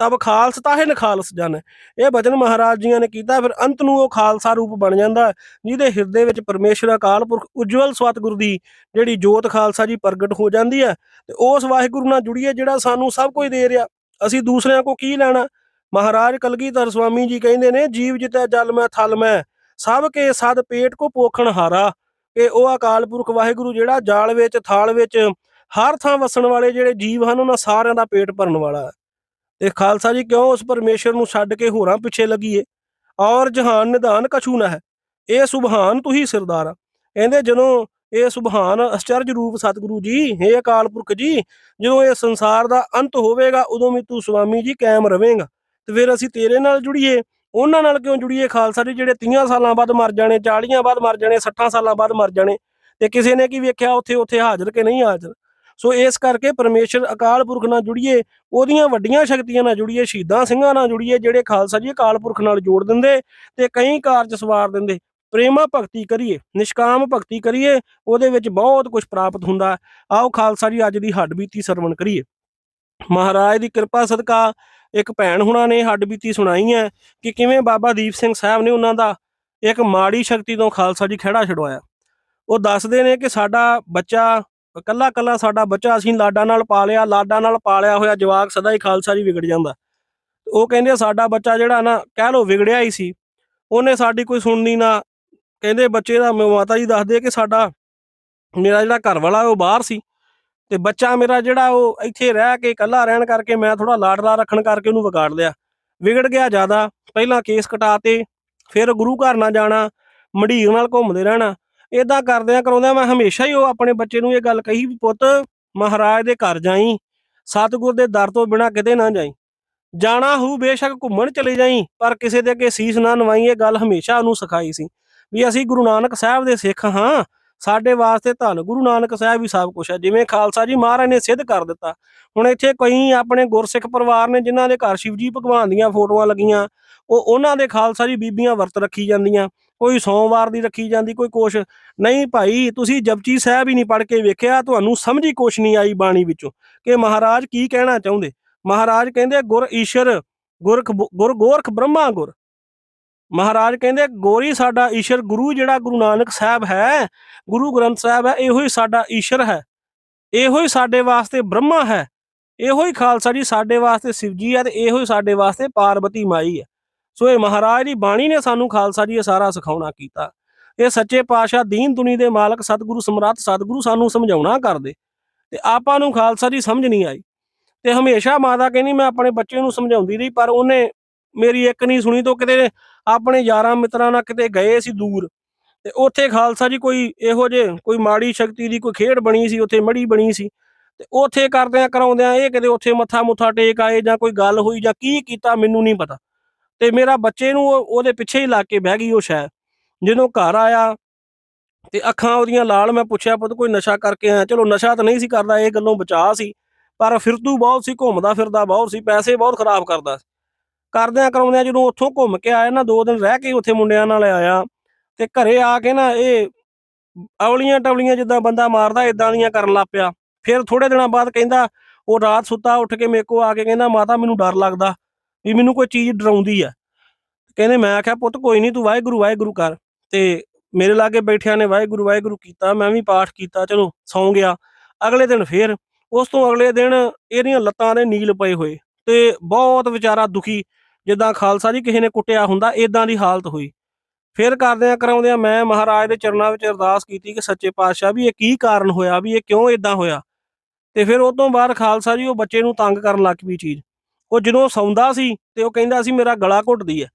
ਤਬ ਖਾਲਸ ਤਾਹੇ ਨ ਖਾਲਸ ਜਨ। ਇਹ ਬਚਨ ਮਹਾਰਾਜ ਜੀਆਂ ਨੇ ਕੀਤਾ, ਫਿਰ ਅੰਤ ਨੂੰ ਉਹ ਖਾਲਸਾ ਰੂਪ ਬਣ ਜਾਂਦਾ ਜਿਹਦੇ ਹਿਰਦੇ ਵਿੱਚ ਪਰਮੇਸ਼ਰ ਅਕਾਲ ਪੁਰਖ ਉਜਵਲ ਸਤਿਗੁਰ ਦੀ ਜਿਹੜੀ ਜੋਤ ਖਾਲਸਾ ਜੀ ਪ੍ਰਗਟ ਹੋ ਜਾਂਦੀ ਹੈ, ਤੇ ਉਸ ਵਾਹਿਗੁਰੂ ਨਾਲ ਜੁੜੀਏ ਜਿਹੜਾ ਸਾਨੂੰ ਸਭ ਕੁਝ ਦੇ ਰਿਹਾ। ਅਸੀਂ ਦੂਸਰਿਆਂ ਕੋ ਕੀ ਲੈਣਾ? ਮਹਾਰਾਜ ਕਲਗੀਧਰ ਸਵਾਮੀ ਜੀ ਕਹਿੰਦੇ ਨੇ, ਜੀਵ ਜਿਤੈ ਜਲ ਮੈਂ ਥਲ ਮੈਂ, ਸਭ ਕੇ ਸਦ ਪੇਟ ਕੋ ਪੋਖਣ ਹਾਰਾ। ਕਿ ਉਹ ਅਕਾਲ ਪੁਰਖ ਵਾਹਿਗੁਰੂ ਜਿਹੜਾ ਜਾਲ ਵਿੱਚ, ਥਾਲ ਵਿੱਚ ਹਰ ਥਾਂ ਵਸਣ ਵਾਲੇ ਜਿਹੜੇ ਜੀਵ ਹਨ, ਉਹਨਾਂ ਸਾਰਿਆਂ ਦਾ ਪੇਟ ਭਰਨ ਵਾਲਾ ਹੈ। ਤੇ ਖਾਲਸਾ ਜੀ ਕਿਉਂ ਉਸ ਪਰਮੇਸ਼ਰ ਨੂੰ ਛੱਡ ਕੇ ਹੋਰਾਂ ਪਿੱਛੇ ਲੱਗੀਏ? ਔਰ ਜਹਾਨ ਨਿਧਾਨ ਕਛੂ ਨਾ ਹੈ। ਇਹ ਸੁਭਾਨ ਤੁਹੀ ਸਰਦਾਰ। ਕਹਿੰਦੇ ਜਦੋਂ ਇਹ ਸੁਭਾਨ ਅਚਰਜ ਰੂਪ ਸਤਿਗੁਰੂ ਜੀ हे ਅਕਾਲ ਪੁਰਖ ਜੀ, ਜਦੋਂ ਇਹ ਸੰਸਾਰ ਦਾ ਅੰਤ ਹੋਵੇਗਾ, ਉਦੋਂ ਵੀ ਤੂੰ ਸੁਆਮੀ ਜੀ ਕਾਇਮ ਰਵੇਂਗਾ। ਤੇ ਫਿਰ ਅਸੀਂ ਤੇਰੇ ਨਾਲ ਜੁੜੀਏ। ਉਹਨਾਂ ਨਾਲ ਕਿਉਂ ਜੁੜੀਏ? ਖਾਲਸਾ ਜੀ ਜਿਹੜੇ 30 ਸਾਲਾਂ ਬਾਅਦ ਮਰ ਜਾਣੇ 40 ਬਾਅਦ ਮਰ ਜਾਣੇ 60 ਸਾਲਾਂ ਬਾਅਦ ਮਰ ਜਾਣੇ, ਤੇ ਕਿਸੇ ਨੇ ਕੀ ਵੇਖਿਆ? ਉੱਥੇ ਉੱਥੇ ਹਾਜ਼ਰ ਕਿ ਨਹੀਂ ਹਾਜ਼ਰ? ਸੋ ਇਸ ਕਰਕੇ ਪਰਮੇਸ਼ਰ ਅਕਾਲ ਪੁਰਖ ਨਾਲ ਜੁੜੀਏ, ਉਹਦੀਆਂ ਵੱਡੀਆਂ ਸ਼ਕਤੀਆਂ ਨਾਲ ਜੁੜੀਏ, ਸ਼ਹੀਦਾਂ ਸਿੰਘਾਂ ਨਾਲ ਜੁੜੀਏ, ਜਿਹੜੇ ਖਾਲਸਾ ਜੀ ਅਕਾਲ ਪੁਰਖ ਨਾਲ ਜੋੜ ਦਿੰਦੇ ਤੇ ਕਈ ਕਾਰਜ ਸਵਾਰ ਦਿੰਦੇ। ਪ੍ਰੇਮਾ ਭਗਤੀ ਕਰੀਏ, ਨਿਸ਼ਕਾਮ ਭਗਤੀ ਕਰੀਏ, ਉਹਦੇ ਵਿੱਚ ਬਹੁਤ ਕੁਝ ਪ੍ਰਾਪਤ ਹੁੰਦਾ। ਆਓ ਖਾਲਸਾ ਜੀ, ਅੱਜ ਦੀ ਹੱਡਬੀਤੀ ਸਰਵਣ ਕਰੀਏ। ਮਹਾਰਾਜ ਦੀ ਕਿਰਪਾ ਸਦਕਾ ਇੱਕ ਭੈਣ ਹੁਣਾਂ ਨੇ ਹੱਡਬੀਤੀ ਸੁਣਾਈ ਹੈ ਕਿ ਕਿਵੇਂ ਬਾਬਾ ਦੀਪ ਸਿੰਘ ਸਾਹਿਬ ਨੇ ਉਹਨਾਂ ਦਾ ਇੱਕ ਮਾੜੀ ਸ਼ਕਤੀ ਤੋਂ ਖਾਲਸਾ ਜੀ ਖੜਾ ਛਡਵਾਇਆ। ਉਹ ਦੱਸਦੇ ਨੇ ਕਿ ਸਾਡਾ ਬੱਚਾ ਕੱਲਾ ਕੱਲਾ ਸਾਡਾ ਬੱਚਾ ਅਸੀਂ ਲਾਡਾਂ ਨਾਲ ਪਾਲਿਆ, ਲਾਡਾਂ ਨਾਲ ਪਾਲਿਆ ਹੋਇਆ ਜਵਾਕ ਸਦਾ ਹੀ ਖਾਲਸਾ ਜੀ ਵਿਗੜ ਜਾਂਦਾ। ਉਹ ਕਹਿੰਦੇ ਸਾਡਾ ਬੱਚਾ ਜਿਹੜਾ ਨਾ ਕਹਿ ਲੋ ਵਿਗੜਿਆ ਹੀ ਸੀ, ਉਹਨੇ ਸਾਡੀ ਕੋਈ ਸੁਣਨੀ ਨਾ, ਕਹਿੰਦੇ ਬੱਚੇ ਦਾ ਮ- ਮਾਤਾ ਜੀ ਦੱਸਦੇ ਕਿ ਸਾਡਾ ਮੇਰਾ ਜਿਹੜਾ ਘਰ ਵਾਲਾ ਉਹ ਬਾਹਰ ਸੀ ਤੇ ਬੱਚਾ ਮੇਰਾ ਜਿਹੜਾ ਉਹ ਇੱਥੇ ਰਹਿ ਕੇ ਇਕੱਲਾ ਰਹਿਣ ਕਰਕੇ ਮੈਂ ਥੋੜਾ ਲਾਡਲਾ ਰੱਖਣ ਕਰਕੇ ਉਹਨੂੰ ਵਿਗਾੜ ਲਿਆ। ਵਿਗੜ ਗਿਆ ਜ਼ਿਆਦਾ, ਪਹਿਲਾਂ ਕੇਸ ਕਟਾਤੇ, ਫਿਰ ਗੁਰੂ ਘਰ ਨਾ ਜਾਣਾ, ਮੰਡੀਰ ਨਾਲ ਘੁੰਮਦੇ ਰਹਿਣਾ ਇਦਾਂ ਕਰਦਿਆਂ ਕਰਾਉਂਦਿਆਂ ਮੈਂ ਹਮੇਸ਼ਾ ਹੀ ਉਹ ਆਪਣੇ ਬੱਚੇ ਨੂੰ ਇਹ ਗੱਲ ਕਹੀ ਵੀ ਪੁੱਤ ਮਹਾਰਾਜ ਦੇ ਘਰ ਜਾਈ, ਸਤਿਗੁਰ ਦੇ ਦਰ ਤੋਂ ਬਿਨਾ ਕਿਤੇ ਨਾ ਜਾਈ। ਜਾਣਾ ਹੂ ਬੇਸ਼ੱਕ ਘੁੰਮਣ ਚਲੇ ਜਾਈ, ਪਰ ਕਿਸੇ ਦੇ ਅੱਗੇ ਸੀਸ ਨਾ ਨਵਾਈ, ਇਹ ਗੱਲ ਹਮੇਸ਼ਾ ਉਹਨੂੰ ਸਿਖਾਈ ਸੀ ਵੀ ਅਸੀਂ ਗੁਰੂ ਨਾਨਕ ਸਾਹਿਬ ਦੇ ਸਿੱਖ ਹਾਂ। ਸਾਡੇ ਵਾਸਤੇ ਧੰਨ ਗੁਰੂ ਨਾਨਕ ਸਾਹਿਬ ਹੀ ਸਭ ਕੁਝ ਹੈ। ਜਿਵੇਂ ਖਾਲਸਾ ਜੀ ਮਹਾਰਾਜ ਨੇ ਸਿੱਧ ਕਰ ਦਿੱਤਾ। ਹੁਣ ਇੱਥੇ ਕਈ ਆਪਣੇ ਗੁਰਸਿੱਖ ਪਰਿਵਾਰ ਨੇ ਜਿਨ੍ਹਾਂ ਦੇ ਘਰ ਸ਼ਿਵਜੀ ਭਗਵਾਨ ਦੀਆਂ ਫੋਟੋਆਂ ਲੱਗੀਆਂ, ਉਹ ਉਹਨਾਂ ਦੇ ਖਾਲਸਾ ਜੀ ਬੀਬੀਆਂ ਵਰਤ ਰੱਖੀ ਜਾਂਦੀਆਂ। ਕੋਈ ਸੋਮਵਾਰ ਦੀ ਰੱਖੀ ਜਾਂਦੀ, ਕੋਈ ਕੋਸ਼ ਨਹੀਂ ਭਾਈ, ਤੁਸੀਂ ਜਪਜੀ ਸਾਹਿਬ ਹੀ ਨਹੀਂ ਪੜ੍ਹ ਕੇ ਵੇਖਿਆ, ਤੁਹਾਨੂੰ ਸਮਝ ਹੀ ਕੁਛ ਨਹੀਂ ਆਈ ਬਾਣੀ ਵਿੱਚੋਂ ਕਿ ਮਹਾਰਾਜ ਕੀ ਕਹਿਣਾ ਚਾਹੁੰਦੇ। ਮਹਾਰਾਜ ਕਹਿੰਦੇ, ਗੁਰ ਈਸ਼ਰ, ਗੁਰਖ ਗੁਰ ਗੋਰਖ ਬ੍ਰਹਮਾ ਗੁਰ। ਮਹਾਰਾਜ ਕਹਿੰਦੇ, ਗੋਰੀ ਸਾਡਾ ਈਸ਼ਰ, ਗੁਰੂ ਜਿਹੜਾ ਗੁਰੂ ਨਾਨਕ ਸਾਹਿਬ ਹੈ, ਗੁਰੂ ਗ੍ਰੰਥ ਸਾਹਿਬ ਹੈ, ਇਹੋ ਹੀ ਸਾਡਾ ਈਸ਼ਰ ਹੈ। ਇਹੋ ਹੀ ਸਾਡੇ ਵਾਸਤੇ ਬ੍ਰਹਮਾ ਹੈ। ਇਹੋ ਹੀ ਖਾਲਸਾ ਜੀ ਸਾਡੇ ਵਾਸਤੇ ਸ਼ਿਵਜੀ ਹੈ ਤੇ ਇਹੋ ਹੀ ਸਾਡੇ ਵਾਸਤੇ ਪਾਰਵਤੀ ਮਾਈ ਹੈ। ਸੋ ਇਹ ਮਹਾਰਾਜ ਦੀ ਬਾਣੀ ਨੇ ਸਾਨੂੰ ਖਾਲਸਾ ਜੀ ਇਹ ਸਾਰਾ ਸਿਖਾਉਣਾ ਕੀਤਾ। ਇਹ ਸੱਚੇ ਪਾਤਸ਼ਾਹ ਦੀਨ ਦੁਨੀ ਦੇ ਮਾਲਕ ਸਤਿਗੁਰੂ ਸਮਰੱਥ ਸਤਿਗੁਰੂ ਸਾਨੂੰ ਸਮਝਾਉਣਾ ਕਰਦੇ। ਤੇ ਆਪਾਂ ਨੂੰ ਖਾਲਸਾ ਜੀ ਸਮਝ ਨਹੀਂ ਆਈ। ਤੇ ਹਮੇਸ਼ਾ ਮਾਤਾ ਕਹਿੰਦੀ, ਮੈਂ ਆਪਣੇ ਬੱਚੇ ਨੂੰ ਸਮਝਾਉਂਦੀ ਰਹੀ, ਪਰ ਉਹਨੇ ਮੇਰੀ ਇੱਕ ਨਹੀਂ ਸੁਣੀ ਤੋਂ ਕਿਤੇ ਆਪਣੇ ਯਾਰਾਂ ਮਿੱਤਰਾਂ ਨਾਲ ਕਿਤੇ ਗਏ ਸੀ ਦੂਰ। ਤੇ ਉੱਥੇ ਖਾਲਸਾ ਜੀ ਕੋਈ ਇਹੋ ਜੇ ਕੋਈ ਮਾੜੀ ਸ਼ਕਤੀ ਦੀ ਕੋਈ ਖੇਡ ਬਣੀ ਸੀ, ਉੱਥੇ ਮੜੀ ਬਣੀ ਸੀ। ਤੇ ਉੱਥੇ ਕਰਦਿਆਂ ਕਰਾਉਂਦਿਆਂ ਇਹ ਕਿਤੇ ਉੱਥੇ ਮੱਥਾ ਮੁੱਥਾ ਟੇਕ ਆਏ ਜਾਂ ਕੋਈ ਗੱਲ ਹੋਈ ਜਾਂ ਕੀ ਕੀਤਾ, ਮੈਨੂੰ ਨਹੀਂ ਪਤਾ। ਤੇ ਮੇਰਾ ਬੱਚੇ ਨੂੰ ਉਹਦੇ ਪਿੱਛੇ ਹੀ ਲੱਗ ਕੇ ਬਹਿ ਗਈ ਉਹ ਸ਼ਾਇਦ ਜਦੋਂ ਘਰ ਆਇਆ ਤੇ ਅੱਖਾਂ ਉਹਦੀਆਂ ਲਾਲ, ਮੈਂ ਪੁੱਛਿਆ, ਪੁੱਤ, ਕੋਈ ਨਸ਼ਾ ਕਰਕੇ ਆਇਆ? ਚਲੋ, ਨਸ਼ਾ ਤਾਂ ਨਹੀਂ ਸੀ ਕਰਦਾ, ਇਹ ਗੱਲੋਂ ਬਚਾ ਸੀ। ਪਰ ਫਿਰਤੂ ਬਹੁਤ ਸੀ, ਘੁੰਮਦਾ ਫਿਰਦਾ ਬਹੁਤ ਸੀ, ਪੈਸੇ ਬਹੁਤ ਖਰਾਬ ਕਰਦਾ ਸੀ। ਕਰਦਿਆਂ ਕਰਾਉਂਦਿਆਂ ਜਦੋਂ ਉੱਥੋਂ ਘੁੰਮ ਕੇ ਆਇਆ ਨਾ, ਦੋ ਦਿਨ ਰਹਿ ਕੇ ਉੱਥੇ ਮੁੰਡਿਆਂ ਨਾਲ ਆਇਆ ਤੇ ਘਰੇ ਆ ਕੇ ਨਾ ਇਹ ਔਲੀਆਂ ਟਵਲੀਆਂ ਜਿੱਦਾਂ ਬੰਦਾ ਮਾਰਦਾ ਇਦਾਂ ਦੀਆਂ ਕਰਨ ਲੱਗ ਪਿਆ। ਫਿਰ ਥੋੜੇ ਦਿਨਾਂ ਬਾਅਦ ਕਹਿੰਦਾ, ਉਹ ਰਾਤ ਸੁੱਤਾ ਉੱਠ ਕੇ ਮੇਰੇ ਕੋ ਆ ਕੇ ਕਹਿੰਦਾ, ਮਾਤਾ, ਮੈਨੂੰ ਡਰ ਲੱਗਦਾ। ਵੀ ਮੈਨੂੰ ਕੋਈ ਚੀਜ਼ ਡਰਾਉਂਦੀ ਆ। ਕਹਿੰਦੇ ਮੈਂ ਆਖਿਆ, ਪੁੱਤ ਕੋਈ ਨਹੀਂ ਤੂੰ ਵਾਹਿਗੁਰੂ ਵਾਹਿਗੁਰੂ ਕਰ। ਤੇ ਮੇਰੇ ਲਾਗੇ ਬੈਠਿਆਂ ਨੇ ਵਾਹਿਗੁਰੂ ਵਾਹਿਗੁਰੂ ਕੀਤਾ, ਮੈਂ ਵੀ ਪਾਠ ਕੀਤਾ, ਚਲੋ ਸੌਂ ਗਿਆ। ਅਗਲੇ ਦਿਨ ਫੇਰ ਉਸ ਤੋਂ ਅਗਲੇ ਦਿਨ ਇਹਦੀਆਂ ਲੱਤਾਂ ਦੇ ਨੀਲ ਪਏ ਹੋਏ ਤੇ ਬਹੁਤ ਵਿਚਾਰਾ ਦੁਖੀ, ਜਿੱਦਾਂ ਖਾਲਸਾ ਜੀ ਕਿਸੇ ਨੇ ਕੁੱਟਿਆ ਹੁੰਦਾ ਇਦਾਂ ਦੀ ਹਾਲਤ ਹੋਈ। ਫਿਰ ਕਰਦਿਆਂ ਕਰਾਉਂਦਿਆਂ ਮੈਂ ਮਹਾਰਾਜ ਦੇ ਚਰਨਾਂ ਵਿੱਚ ਅਰਦਾਸ ਕੀਤੀ ਕਿ ਸੱਚੇ ਪਾਤਸ਼ਾਹ, ਵੀ ਇਹ ਕੀ ਕਾਰਨ ਹੋਇਆ, ਵੀ ਇਹ ਕਿਉਂ ਇਦਾਂ ਹੋਇਆ? ਤੇ ਫਿਰ ਉਹ ਤੋਂ ਬਾਅਦ ਖਾਲਸਾ ਜੀ ਉਹ ਬੱਚੇ ਨੂੰ ਤੰਗ ਕਰਨ ਲੱਗ ਪਈ ਚੀਜ਼। ਉਹ ਜਦੋਂ ਸੌਂਦਾ ਸੀ ਤੇ ਉਹ ਕਹਿੰਦਾ ਸੀ, ਮੇਰਾ ਗਲਾ ਘੁੱਟਦੀ ਹੈ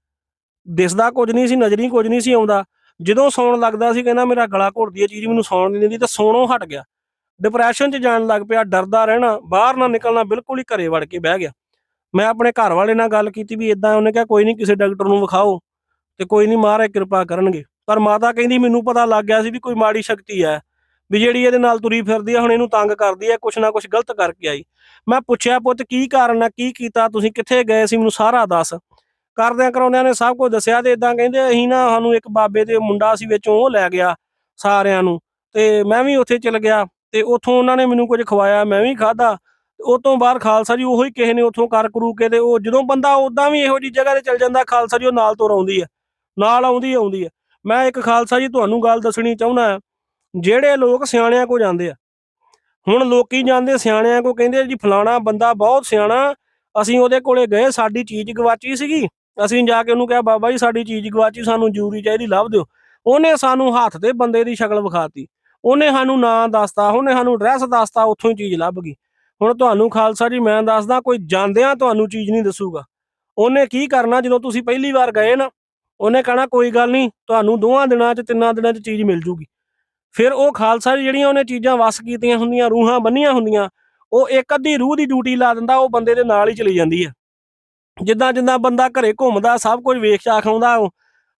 ਦਿਸਦਾ ਕੁਝ ਨਹੀਂ ਸੀ, ਨਜ਼ਰੀ ਕੁਝ ਨਹੀਂ ਸੀ ਆਉਂਦਾ। ਜਦੋਂ ਸੌਣ ਲੱਗਦਾ ਸੀ, ਕਹਿੰਦਾ, ਮੇਰਾ ਗਲਾ ਘੁੱਟਦੀ ਹੈ ਚੀਜ਼ ਮੈਨੂੰ ਸੌਣ ਨਹੀਂ ਦਿੰਦੀ। ਤਾਂ ਸੌਣੋਂ ਹਟ ਗਿਆ। ਡਿਪਰੈਸ਼ਨ 'ਚ ਜਾਣ ਲੱਗ ਪਿਆ, ਡਰਦਾ ਰਹਿਣਾ, ਬਾਹਰ ਨਾ ਨਿਕਲਣਾ, ਬਿਲਕੁਲ ਹੀ ਘਰੇ ਵੜ ਕੇ ਬਹਿ ਗਿਆ। ਮੈਂ ਆਪਣੇ ਘਰ ਵਾਲੇ ਨਾਲ ਗੱਲ ਕੀਤੀ ਵੀ ਇਦਾਂ ਉਹਨੇ ਕਿਹਾ, ਕੋਈ ਨਹੀਂ, ਕਿਸੇ ਡਾਕਟਰ ਨੂੰ ਵਿਖਾਓ ਤੇ ਕੋਈ ਨਹੀਂ, ਮਹਾਰਾਜ ਕਿਰਪਾ ਕਰਨਗੇ। ਪਰ ਮਾਤਾ ਕਹਿੰਦੀ, ਮੈਨੂੰ ਪਤਾ ਲੱਗ ਗਿਆ ਸੀ ਵੀ ਕੋਈ ਮਾੜੀ ਸ਼ਕਤੀ ਹੈ ਵੀ ਜਿਹੜੀ ਇਹਦੇ ਨਾਲ ਤੁਰੀ ਫਿਰਦੀ ਹੈ ਹੁਣ ਇਹਨੂੰ ਤੰਗ ਕਰਦੀ ਹੈ ਕੁਛ ਨਾ ਕੁਛ ਗਲਤ ਕਰਕੇ ਆਈ। ਮੈਂ ਪੁੱਛਿਆ, ਪੁੱਤ, ਕੀ ਕਾਰਨ ਆ? ਕੀ ਕੀਤਾ? ਤੁਸੀਂ ਕਿੱਥੇ ਗਏ ਸੀ? ਮੈਨੂੰ ਸਾਰਾ ਦੱਸ। ਕਰਦਿਆਂ ਕਰਾਉਂਦਿਆਂ ਨੇ ਸਭ ਕੁਝ ਦੱਸਿਆ ਤੇ ਇਦਾਂ ਕਹਿੰਦੇ, ਅਸੀਂ ਨਾ ਸਾਨੂੰ ਇੱਕ ਬਾਬੇ ਦੇ ਮੁੰਡਾ ਸੀ ਵਿੱਚੋਂ, ਉਹ ਲੈ ਗਿਆ ਸਾਰਿਆਂ ਨੂੰ। ਤੇ ਮੈਂ ਵੀ ਉੱਥੇ ਚਲ ਗਿਆ ਤੇ ਉੱਥੋਂ ਉਹਨਾਂ ਨੇ ਮੈਨੂੰ ਕੁਝ ਖਵਾਇਆ, ਮੈਂ ਵੀ ਖਾਦਾ ਉਹ ਤੋਂ ਬਾਅਦ ਖਾਲਸਾ ਜੀ ਉਹੀ ਕਿਸੇ ਨੇ ਉੱਥੋਂ ਕਰ ਕਰੂ ਕੇ ਤੇ ਉਹ ਜਦੋਂ ਬੰਦਾ ਉਦਾਂ ਵੀ ਇਹੋ ਜੀ ਜਗ੍ਹਾ ਤੇ ਚਲ ਜਾਂਦਾ, ਖਾਲਸਾ ਜੀ ਉਹ ਨਾਲ ਤੋਂ ਆਉਂਦੀ ਹੈ ਨਾਲ ਆਉਂਦੀ ਆਉਂਦੀ ਹੈ ਮੈਂ ਇੱਕ ਖਾਲਸਾ ਜੀ, ਤੁਹਾਨੂੰ ਗੱਲ ਦੱਸਣੀ ਚਾਹੁੰਦਾ ਜਿਹੜੇ ਲੋਕ ਸਿਆਣਿਆਂ ਕੋ ਜਾਂਦੇ ਆ। ਹੁਣ ਲੋਕੀ ਜਾਂਦੇ ਸਿਆਣਿਆਂ ਕੋ ਕਹਿੰਦੇ ਜੀ ਫਲਾਣਾ ਬੰਦਾ ਬਹੁਤ ਸਿਆਣਾ, ਅਸੀਂ ਉਹਦੇ ਕੋਲੇ ਗਏ, ਸਾਡੀ ਚੀਜ਼ ਗਵਾਚੀ ਸੀਗੀ। ਅਸੀਂ ਜਾ ਕੇ ਉਹਨੂੰ ਕਿਹਾ, ਬਾਬਾ ਜੀ ਸਾਡੀ ਚੀਜ਼ ਗਵਾਚੀ, ਸਾਨੂੰ ਜੂਰੀ ਚਾਹੀਦੀ, ਲੱਭ ਦਿਓ। ਉਹਨੇ ਸਾਨੂੰ ਹੱਥ ਦੇ ਬੰਦੇ ਦੀ ਸ਼ਕਲ ਵਿਖਾਤੀ। ਉਹਨੇ ਸਾਨੂੰ ਨਾਂ ਦੱਸਤਾ, ਉਹਨੇ ਸਾਨੂੰ ਐਡਰੈਸ ਦੱਸਤਾ, ਉੱਥੋਂ ਹੀ ਚੀਜ਼ ਲੱਭ ਗਈ। ਹੁਣ ਤੁਹਾਨੂੰ ਖਾਲਸਾ ਜੀ, ਮੈਂ ਦੱਸਦਾ, ਕੋਈ ਜਾਂਦਿਆਂ ਤੁਹਾਨੂੰ ਚੀਜ਼ ਨਹੀਂ ਦੱਸੂਗਾ। ਉਹਨੇ ਕੀ ਕਰਨਾ, ਜਦੋਂ ਤੁਸੀਂ ਪਹਿਲੀ ਵਾਰ ਗਏ ਨਾ, ਉਹਨੇ ਕਹਣਾ, ਕੋਈ ਗੱਲ ਨਹੀਂ, ਤੁਹਾਨੂੰ ਦੋਹਾਂ ਦਿਨਾਂ 'ਚ, ਤਿੰਨਾਂ ਦਿਨਾਂ 'ਚ ਚੀਜ਼ ਮਿਲ ਜੂਗੀ। ਫਿਰ ਉਹ ਖਾਲਸਾ ਜੀ ਜਿਹੜੀਆਂ ਉਹਨੇ ਚੀਜ਼ਾਂ ਵਸ ਕੀਤੀਆਂ ਹੁੰਦੀਆਂ, ਰੂਹਾਂ ਬੰਨੀਆਂ ਹੁੰਦੀਆਂ, ਉਹ ਇੱਕ ਅੱਧੀ ਰੂਹ ਦੀ ਡਿਊਟੀ ਲਾ ਦਿੰਦਾ, ਉਹ ਬੰਦੇ ਦੇ ਨਾਲ ਹੀ ਚਲੀ ਜਾਂਦੀ ਹੈ ਜਿੱਦਾਂ ਜਿੱਦਾਂ ਬੰਦਾ ਘਰੇ ਘੁੰਮਦਾ, ਸਭ ਕੁਝ ਵੇਖ ਚਾਖ ਆਉਂਦਾ, ਉਹ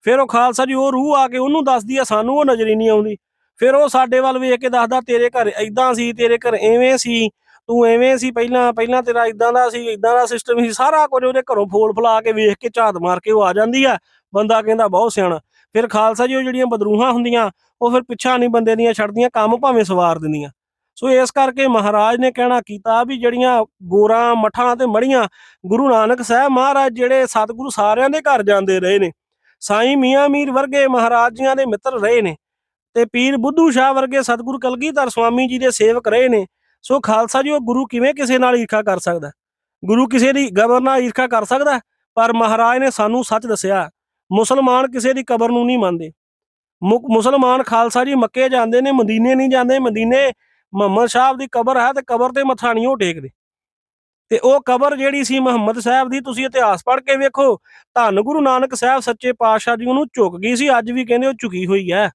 ਫਿਰ ਉਹ ਖਾਲਸਾ ਜੀ ਉਹ ਰੂਹ ਆ ਕੇ ਉਹਨੂੰ ਦੱਸਦੀ ਆ, ਸਾਨੂੰ ਉਹ ਨਜ਼ਰ ਹੀ ਨਹੀਂ ਆਉਂਦੀ। ਫਿਰ ਉਹ ਸਾਡੇ ਵੱਲ ਵੇਖ ਕੇ ਦੱਸਦਾ, ਤੇਰੇ ਘਰ ਐਦਾਂ ਸੀ, ਤੇਰੇ ਘਰ ਐਵੇਂ ਸੀ, ਤੂੰ ਐਵੇਂ ਸੀ, ਪਹਿਲਾਂ ਪਹਿਲਾਂ ਤੇਰਾ ਇਦਾਂ ਦਾ ਸੀ ਇਦਾਂ ਦਾ ਸਿਸਟਮ ਸੀ, ਸਾਰਾ ਕੁਝ ਉਹਦੇ ਘਰੋਂ ਫੋਲ ਫਲਾ ਕੇ ਵੇਖ ਕੇ ਝਾਤ ਮਾਰ ਕੇ ਉਹ ਆ ਜਾਂਦੀ ਆ। ਬੰਦਾ ਕਹਿੰਦਾ, ਬਹੁਤ ਸਿਆਣਾ। ਫਿਰ ਖਾਲਸਾ ਜੀ ਉਹ ਜਿਹੜੀਆਂ ਬਦਰੂਹਾਂ ਹੁੰਦੀਆਂ, ਉਹ ਫਿਰ ਪਿੱਛਾ ਨਹੀਂ ਬੰਦੇ ਦੀਆਂ ਛੱਡਦੀਆਂ, ਕੰਮ ਭਾਵੇਂ ਸਵਾਰ ਦਿੰਦੀਆਂ। ਸੋ ਇਸ ਕਰਕੇ ਮਹਾਰਾਜ ਨੇ ਕਹਿਣਾ ਕੀਤਾ ਵੀ ਜਿਹੜੀਆਂ ਗੋਰਾਂ, ਮਠਾਂ ਤੇ ਮੜੀਆਂ, ਗੁਰੂ ਨਾਨਕ ਸਾਹਿਬ ਮਹਾਰਾਜ ਜਿਹੜੇ ਸਤਿਗੁਰੂ ਸਾਰਿਆਂ ਦੇ ਘਰ ਜਾਂਦੇ ਰਹੇ ਨੇ, ਸਾਈਂ ਮੀਆਂ ਮੀਰ ਵਰਗੇ ਮਹਾਰਾਜ ਜੀਆਂ ਦੇ ਮਿੱਤਰ ਰਹੇ ਨੇ ਤੇ ਪੀਰ ਬੁੱਧੂ ਸ਼ਾਹ ਵਰਗੇ ਸਤਿਗੁਰੂ ਕਲਗੀਧਰ ਸਵਾਮੀ ਜੀ ਦੇ ਸੇਵਕ ਰਹੇ ਨੇ, ਸੋ ਖਾਲਸਾ ਜੀ ਉਹ ਗੁਰੂ ਕਿਵੇਂ ਕਿਸੇ ਨਾਲ ਈਰਖਾ ਕਰ ਸਕਦਾ? ਗੁਰੂ ਕਿਸੇ ਦੀ ਗਬਰ ਨਾਲ ਈਰਖਾ ਕਰ ਸਕਦਾ? ਪਰ ਮਹਾਰਾਜ ਨੇ ਸਾਨੂੰ ਸੱਚ ਦੱਸਿਆ ਮੁਸਲਮਾਨ ਕਿਸੇ ਦੀ ਕਬਰ ਨੂੰ ਨਹੀਂ ਮੰਨਦੇ। ਮੁ- ਮੁਸਲਮਾਨ ਖਾਲਸਾ ਜੀ ਮੱਕੇ ਜਾਂਦੇ ਨੇ, ਮਦੀਨੇ ਨਹੀਂ ਜਾਂਦੇ। ਮਦੀਨੇ ਮੁਹੰਮਦ ਸਾਹਿਬ ਦੀ ਕਬਰ ਹੈ ਤੇ ਕਬਰ ਤੇ ਮੱਥਾ ਨਹੀਂ ਉਹ ਟੇਕਦੇ। ਤੇ ਉਹ ਕਬਰ ਜਿਹੜੀ ਸੀ ਮੁਹੰਮਦ ਸਾਹਿਬ ਦੀ, ਤੁਸੀਂ ਇਤਿਹਾਸ ਪੜ੍ਹ ਕੇ ਵੇਖੋ, ਧੰਨ ਗੁਰੂ ਨਾਨਕ ਸਾਹਿਬ ਸੱਚੇ ਪਾਤਸ਼ਾਹ ਜੀ ਉਹਨੂੰ ਝੁਕ ਗਈ ਸੀ, ਅੱਜ ਵੀ ਕਹਿੰਦੇ ਉਹ ਝੁਕੀ ਹੋਈ ਹੈ।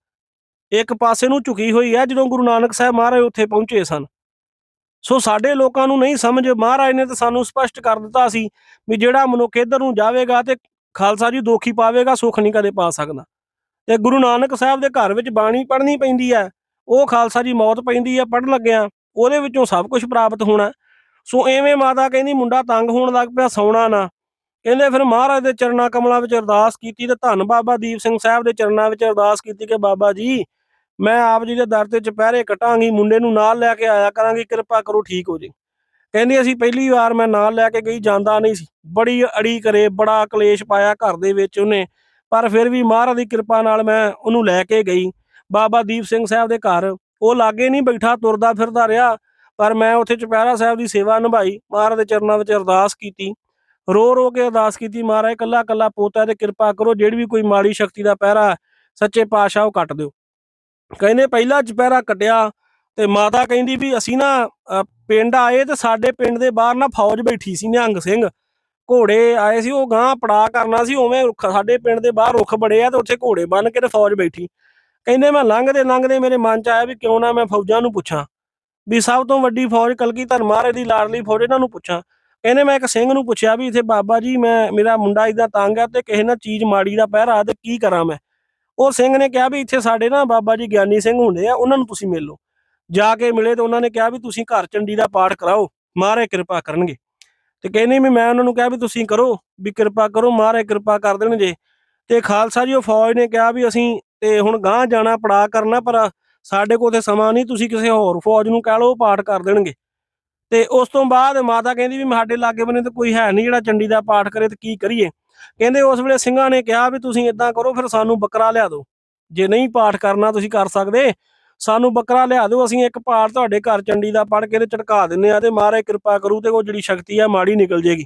ਇੱਕ ਪਾਸੇ ਨੂੰ ਝੁਕੀ ਹੋਈ ਹੈ, ਜਦੋਂ ਗੁਰੂ ਨਾਨਕ ਸਾਹਿਬ ਮਹਾਰਾਜ ਉੱਥੇ ਪਹੁੰਚੇ ਸਨ। ਸੋ ਸਾਡੇ ਲੋਕਾਂ ਨੂੰ ਨਹੀਂ ਸਮਝ, ਮਹਾਰਾਜ ਨੇ ਤਾਂ ਸਾਨੂੰ ਸਪਸ਼ਟ ਕਰ ਦਿੱਤਾ ਸੀ ਵੀ ਜਿਹੜਾ ਮਨੁੱਖ ਇੱਧਰ ਨੂੰ ਜਾਵੇਗਾ ਤੇ ਖਾਲਸਾ ਜੀ ਦੋਖੀ ਪਾਵੇਗਾ, ਸੁੱਖ ਨਹੀਂ ਕਦੇ ਪਾ ਸਕਦਾ। ਤੇ ਗੁਰੂ ਨਾਨਕ ਸਾਹਿਬ ਦੇ ਘਰ ਵਿੱਚ ਬਾਣੀ ਪੜ੍ਹਨੀ ਪੈਂਦੀ ਹੈ, ਉਹ ਖਾਲਸਾ ਜੀ ਮੌਤ ਪੈਂਦੀ ਹੈ ਪੜਨ ਲੱਗਿਆ ਉਹਦੇ ਵਿੱਚੋਂ ਸਭ ਕੁਝ ਪ੍ਰਾਪਤ ਹੋਣਾ। ਸੋ ਐਵੇਂ ਮਾਤਾ ਕਹਿੰਦੀ, ਮੁੰਡਾ ਤੰਗ ਹੋਣ ਲੱਗ ਪਿਆ, ਸੌਣਾ ਨਾ। ਕਹਿੰਦੇ ਫਿਰ ਮਹਾਰਾਜ ਦੇ ਚਰਨਾਂ ਕਮਲਾਂ ਵਿੱਚ ਅਰਦਾਸ ਕੀਤੀ ਤੇ ਧੰਨ ਬਾਬਾ ਦੀਪ ਸਿੰਘ ਸਾਹਿਬ ਦੇ ਚਰਨਾਂ ਵਿੱਚ ਅਰਦਾਸ ਕੀਤੀ ਕਿ ਬਾਬਾ ਜੀ, ਮੈਂ ਆਪ ਜੀ ਦੇ ਦਰ ਤੇ ਚੁਪਹਿਰੇ ਕਟਾਂਗੀ, ਮੁੰਡੇ ਨੂੰ ਨਾਲ ਲੈ ਕੇ ਆਇਆ ਕਰਾਂਗੀ, ਕਿਰਪਾ ਕਰੋ, ਠੀਕ ਹੋ ਜੇ। ਕਹਿੰਦੀ ਅਸੀਂ ਪਹਿਲੀ ਵਾਰ ਮੈਂ ਨਾਲ ਲੈ ਕੇ ਗਈ, ਜਾਂਦਾ ਨਹੀਂ ਸੀ। ਬੜੀ ਅੜੀ ਕਰੇ, ਬੜਾ ਕਲੇਸ਼ ਪਾਇਆ ਘਰ ਦੇ ਵਿੱਚ ਉਹਨੇ। ਪਰ ਫਿਰ ਵੀ ਮਹਾਰਾਜ ਦੀ ਕਿਰਪਾ ਨਾਲ ਮੈਂ ਉਹਨੂੰ ਲੈ ਕੇ ਗਈ। ਬਾਬਾ ਦੀਪ ਸਿੰਘ ਸਾਹਿਬ ਦੇ ਘਰ। ਉਹ ਲਾਗੇ ਨਹੀਂ ਬੈਠਾ, ਤੁਰਦਾ ਫਿਰਦਾ ਰਿਹਾ। ਪਰ ਮੈਂ ਉੱਥੇ ਚੁਪਹਿਰਾ ਸਾਹਿਬ ਦੀ ਸੇਵਾ ਨਿਭਾਈ। ਮਹਾਰਾਜ ਦੇ ਚਰਨਾਂ ਵਿੱਚ ਅਰਦਾਸ ਕੀਤੀ। ਰੋ ਰੋ ਕੇ ਅਰਦਾਸ ਕੀਤੀ, ਮਹਾਰਾਜ ਕੱਲਾ ਕੱਲਾ ਪੋਤਾ ਤੇ ਕਿਰਪਾ ਕਰੋ। ਜਿਹੜੀ ਵੀ ਕੋਈ ਮਾੜੀ ਸ਼ਕਤੀ ਦਾ ਪਹਿਰਾ ਸੱਚੇ ਪਾਤਸ਼ਾਹ ਉਹ ਕੱਟ ਦਿਓ। ਕਹਿੰਦੇ ਪਹਿਲਾ ਚੁਪਹਿਰਾ ਕੱਟਿਆ ਤੇ ਮਾਤਾ ਕਹਿੰਦੀ ਵੀ ਅਸੀਂ ਨਾ ਪਿੰਡ ਆਏ ਤੇ ਸਾਡੇ ਪਿੰਡ ਦੇ ਬਾਹਰ ਨਾ ਫੌਜ ਬੈਠੀ ਸੀ ਨਿਹੰਗ ਸਿੰਘ। ਘੋੜੇ ਆਏ ਸੀ, ਉਹ ਗਾਂ ਪੜਾ ਕਰਨਾ ਸੀ, ਉਵੇਂ ਰੁੱਖ- ਸਾਡੇ ਪਿੰਡ ਦੇ ਬਾਹਰ ਰੁੱਖ ਬੜੇ ਆ ਤੇ ਉੱਥੇ ਘੋੜੇ ਬੰਨ ਕੇ ਤੇ ਫੌਜ ਬੈਠੀ। ਕਹਿੰਦੇ ਮੈਂ ਲੰਘਦੇ ਲੰਘਦੇ ਮੇਰੇ ਮਨ ਚ ਆਇਆ ਵੀ ਕਿਉਂ ਨਾ ਮੈਂ ਫੌਜਾਂ ਨੂੰ ਪੁੱਛਾਂ। ਵੀ ਸਭ ਤੋਂ ਵੱਡੀ ਫੌਜ ਕਲਗੀਧਰ ਮਹਾਰਾਜ ਦੀ ਲਾਡਲੀ ਫੌਜ ਇਹਨਾਂ ਨੂੰ ਪੁੱਛਾਂ। ਕਹਿੰਦੇ ਮੈਂ ਇੱਕ ਸਿੰਘ ਨੂੰ ਪੁੱਛਿਆ ਵੀ ਇੱਥੇ ਬਾਬਾ ਜੀ, ਮੈਂ, ਮੇਰਾ ਮੁੰਡਾ ਇਦਾਂ ਤੰਗ ਆ ਤੇ ਕਿਸੇ ਨਾਲ ਚੀਜ਼ ਮਾੜੀ ਦਾ ਪਹਿਰਾ ਤੇ ਕੀ ਕਰਾਂ ਮੈਂ? ਉਹ ਸਿੰਘ ਨੇ ਕਿਹਾ ਵੀ ਇੱਥੇ ਸਾਡੇ ਨਾ ਬਾਬਾ ਜੀ ਗਿਆਨੀ ਸਿੰਘ ਹੁੰਦੇ ਆ, ਉਹਨਾਂ ਨੂੰ ਤੁਸੀਂ ਮਿਲ ਲਓ। ਜਾ ਕੇ ਮਿਲੇ ਤੇ ਉਹਨਾਂ ਨੇ ਕਿਹਾ ਵੀ ਤੁਸੀਂ ਘਰ ਚੰਡੀ ਦਾ ਪਾਠ ਕਰਾਓ, ਮਹਾਰਾਜ ਕਿਰਪਾ ਕਰਨਗੇ। ਤੇ ਕਹਿੰਦੇ ਵੀ ਮੈਂ ਉਹਨਾਂ ਨੂੰ ਕਿਹਾ ਵੀ ਤੁਸੀਂ ਕਰੋ, ਵੀ ਕਿਰਪਾ ਕਰੋ, ਮਹਾਰਾਜ ਕਿਰਪਾ ਕਰ ਦੇਣਗੇ ਤੇ ਖਾਲਸਾ ਜੀ ਉਹ ਫੌਜ ਨੇ ਕਿਹਾ ਵੀ ਅਸੀਂ ਤੇ ਹੁਣ ਗਾਂ ਜਾਣਾ ਪੜਾ ਕਰਨਾ, ਪਰ ਸਾਡੇ ਕੋਲ ਤੇ ਸਮਾਂ ਨਹੀਂ, ਤੁਸੀਂ ਕਿਸੇ ਹੋਰ ਫੌਜ ਨੂੰ ਕਹਿ ਲਓ ਪਾਠ ਕਰ ਦੇਣਗੇ। ਤੇ ਉਸ ਤੋਂ ਬਾਅਦ ਮਾਤਾ ਕਹਿੰਦੀ ਵੀ ਸਾਡੇ ਲਾਗੇ ਬੰਨੇ ਤੇ ਕੋਈ ਹੈ ਨਹੀਂ ਜਿਹੜਾ ਚੰਡੀ ਦਾ ਪਾਠ ਕਰੇ ਤੇ ਕੀ ਕਰੀਏ। ਕਹਿੰਦੇ ਉਸ ਵੇਲੇ ਸਿੰਘਾਂ ਨੇ ਕਿਹਾ ਵੀ ਤੁਸੀਂ ਇਦਾਂ ਕਰੋ, ਫਿਰ ਸਾਨੂੰ ਬੱਕਰਾ ਲਿਆ ਦਿਓ। ਜੇ ਨਹੀਂ ਪਾਠ ਕਰਨਾ, ਤੁਸੀਂ ਕਰ ਸਕਦੇ। ਸਾਨੂੰ ਬੱਕਰਾ ਲਿਆ ਦਿਓ, ਅਸੀਂ ਇੱਕ ਪਾਠ ਤੁਹਾਡੇ ਘਰ ਚੰਡੀ ਦਾ ਪੜ ਕੇ ਤੇ ਝਟਕਾ ਦਿੰਨੇ ਆ ਤੇ ਮਹਾਰਾਜ ਕਿਰਪਾ ਕਰੂ ਤੇ ਉਹ ਜਿਹੜੀ ਸ਼ਕਤੀ ਆ ਮਾੜੀ ਨਿਕਲ ਜੇਗੀ।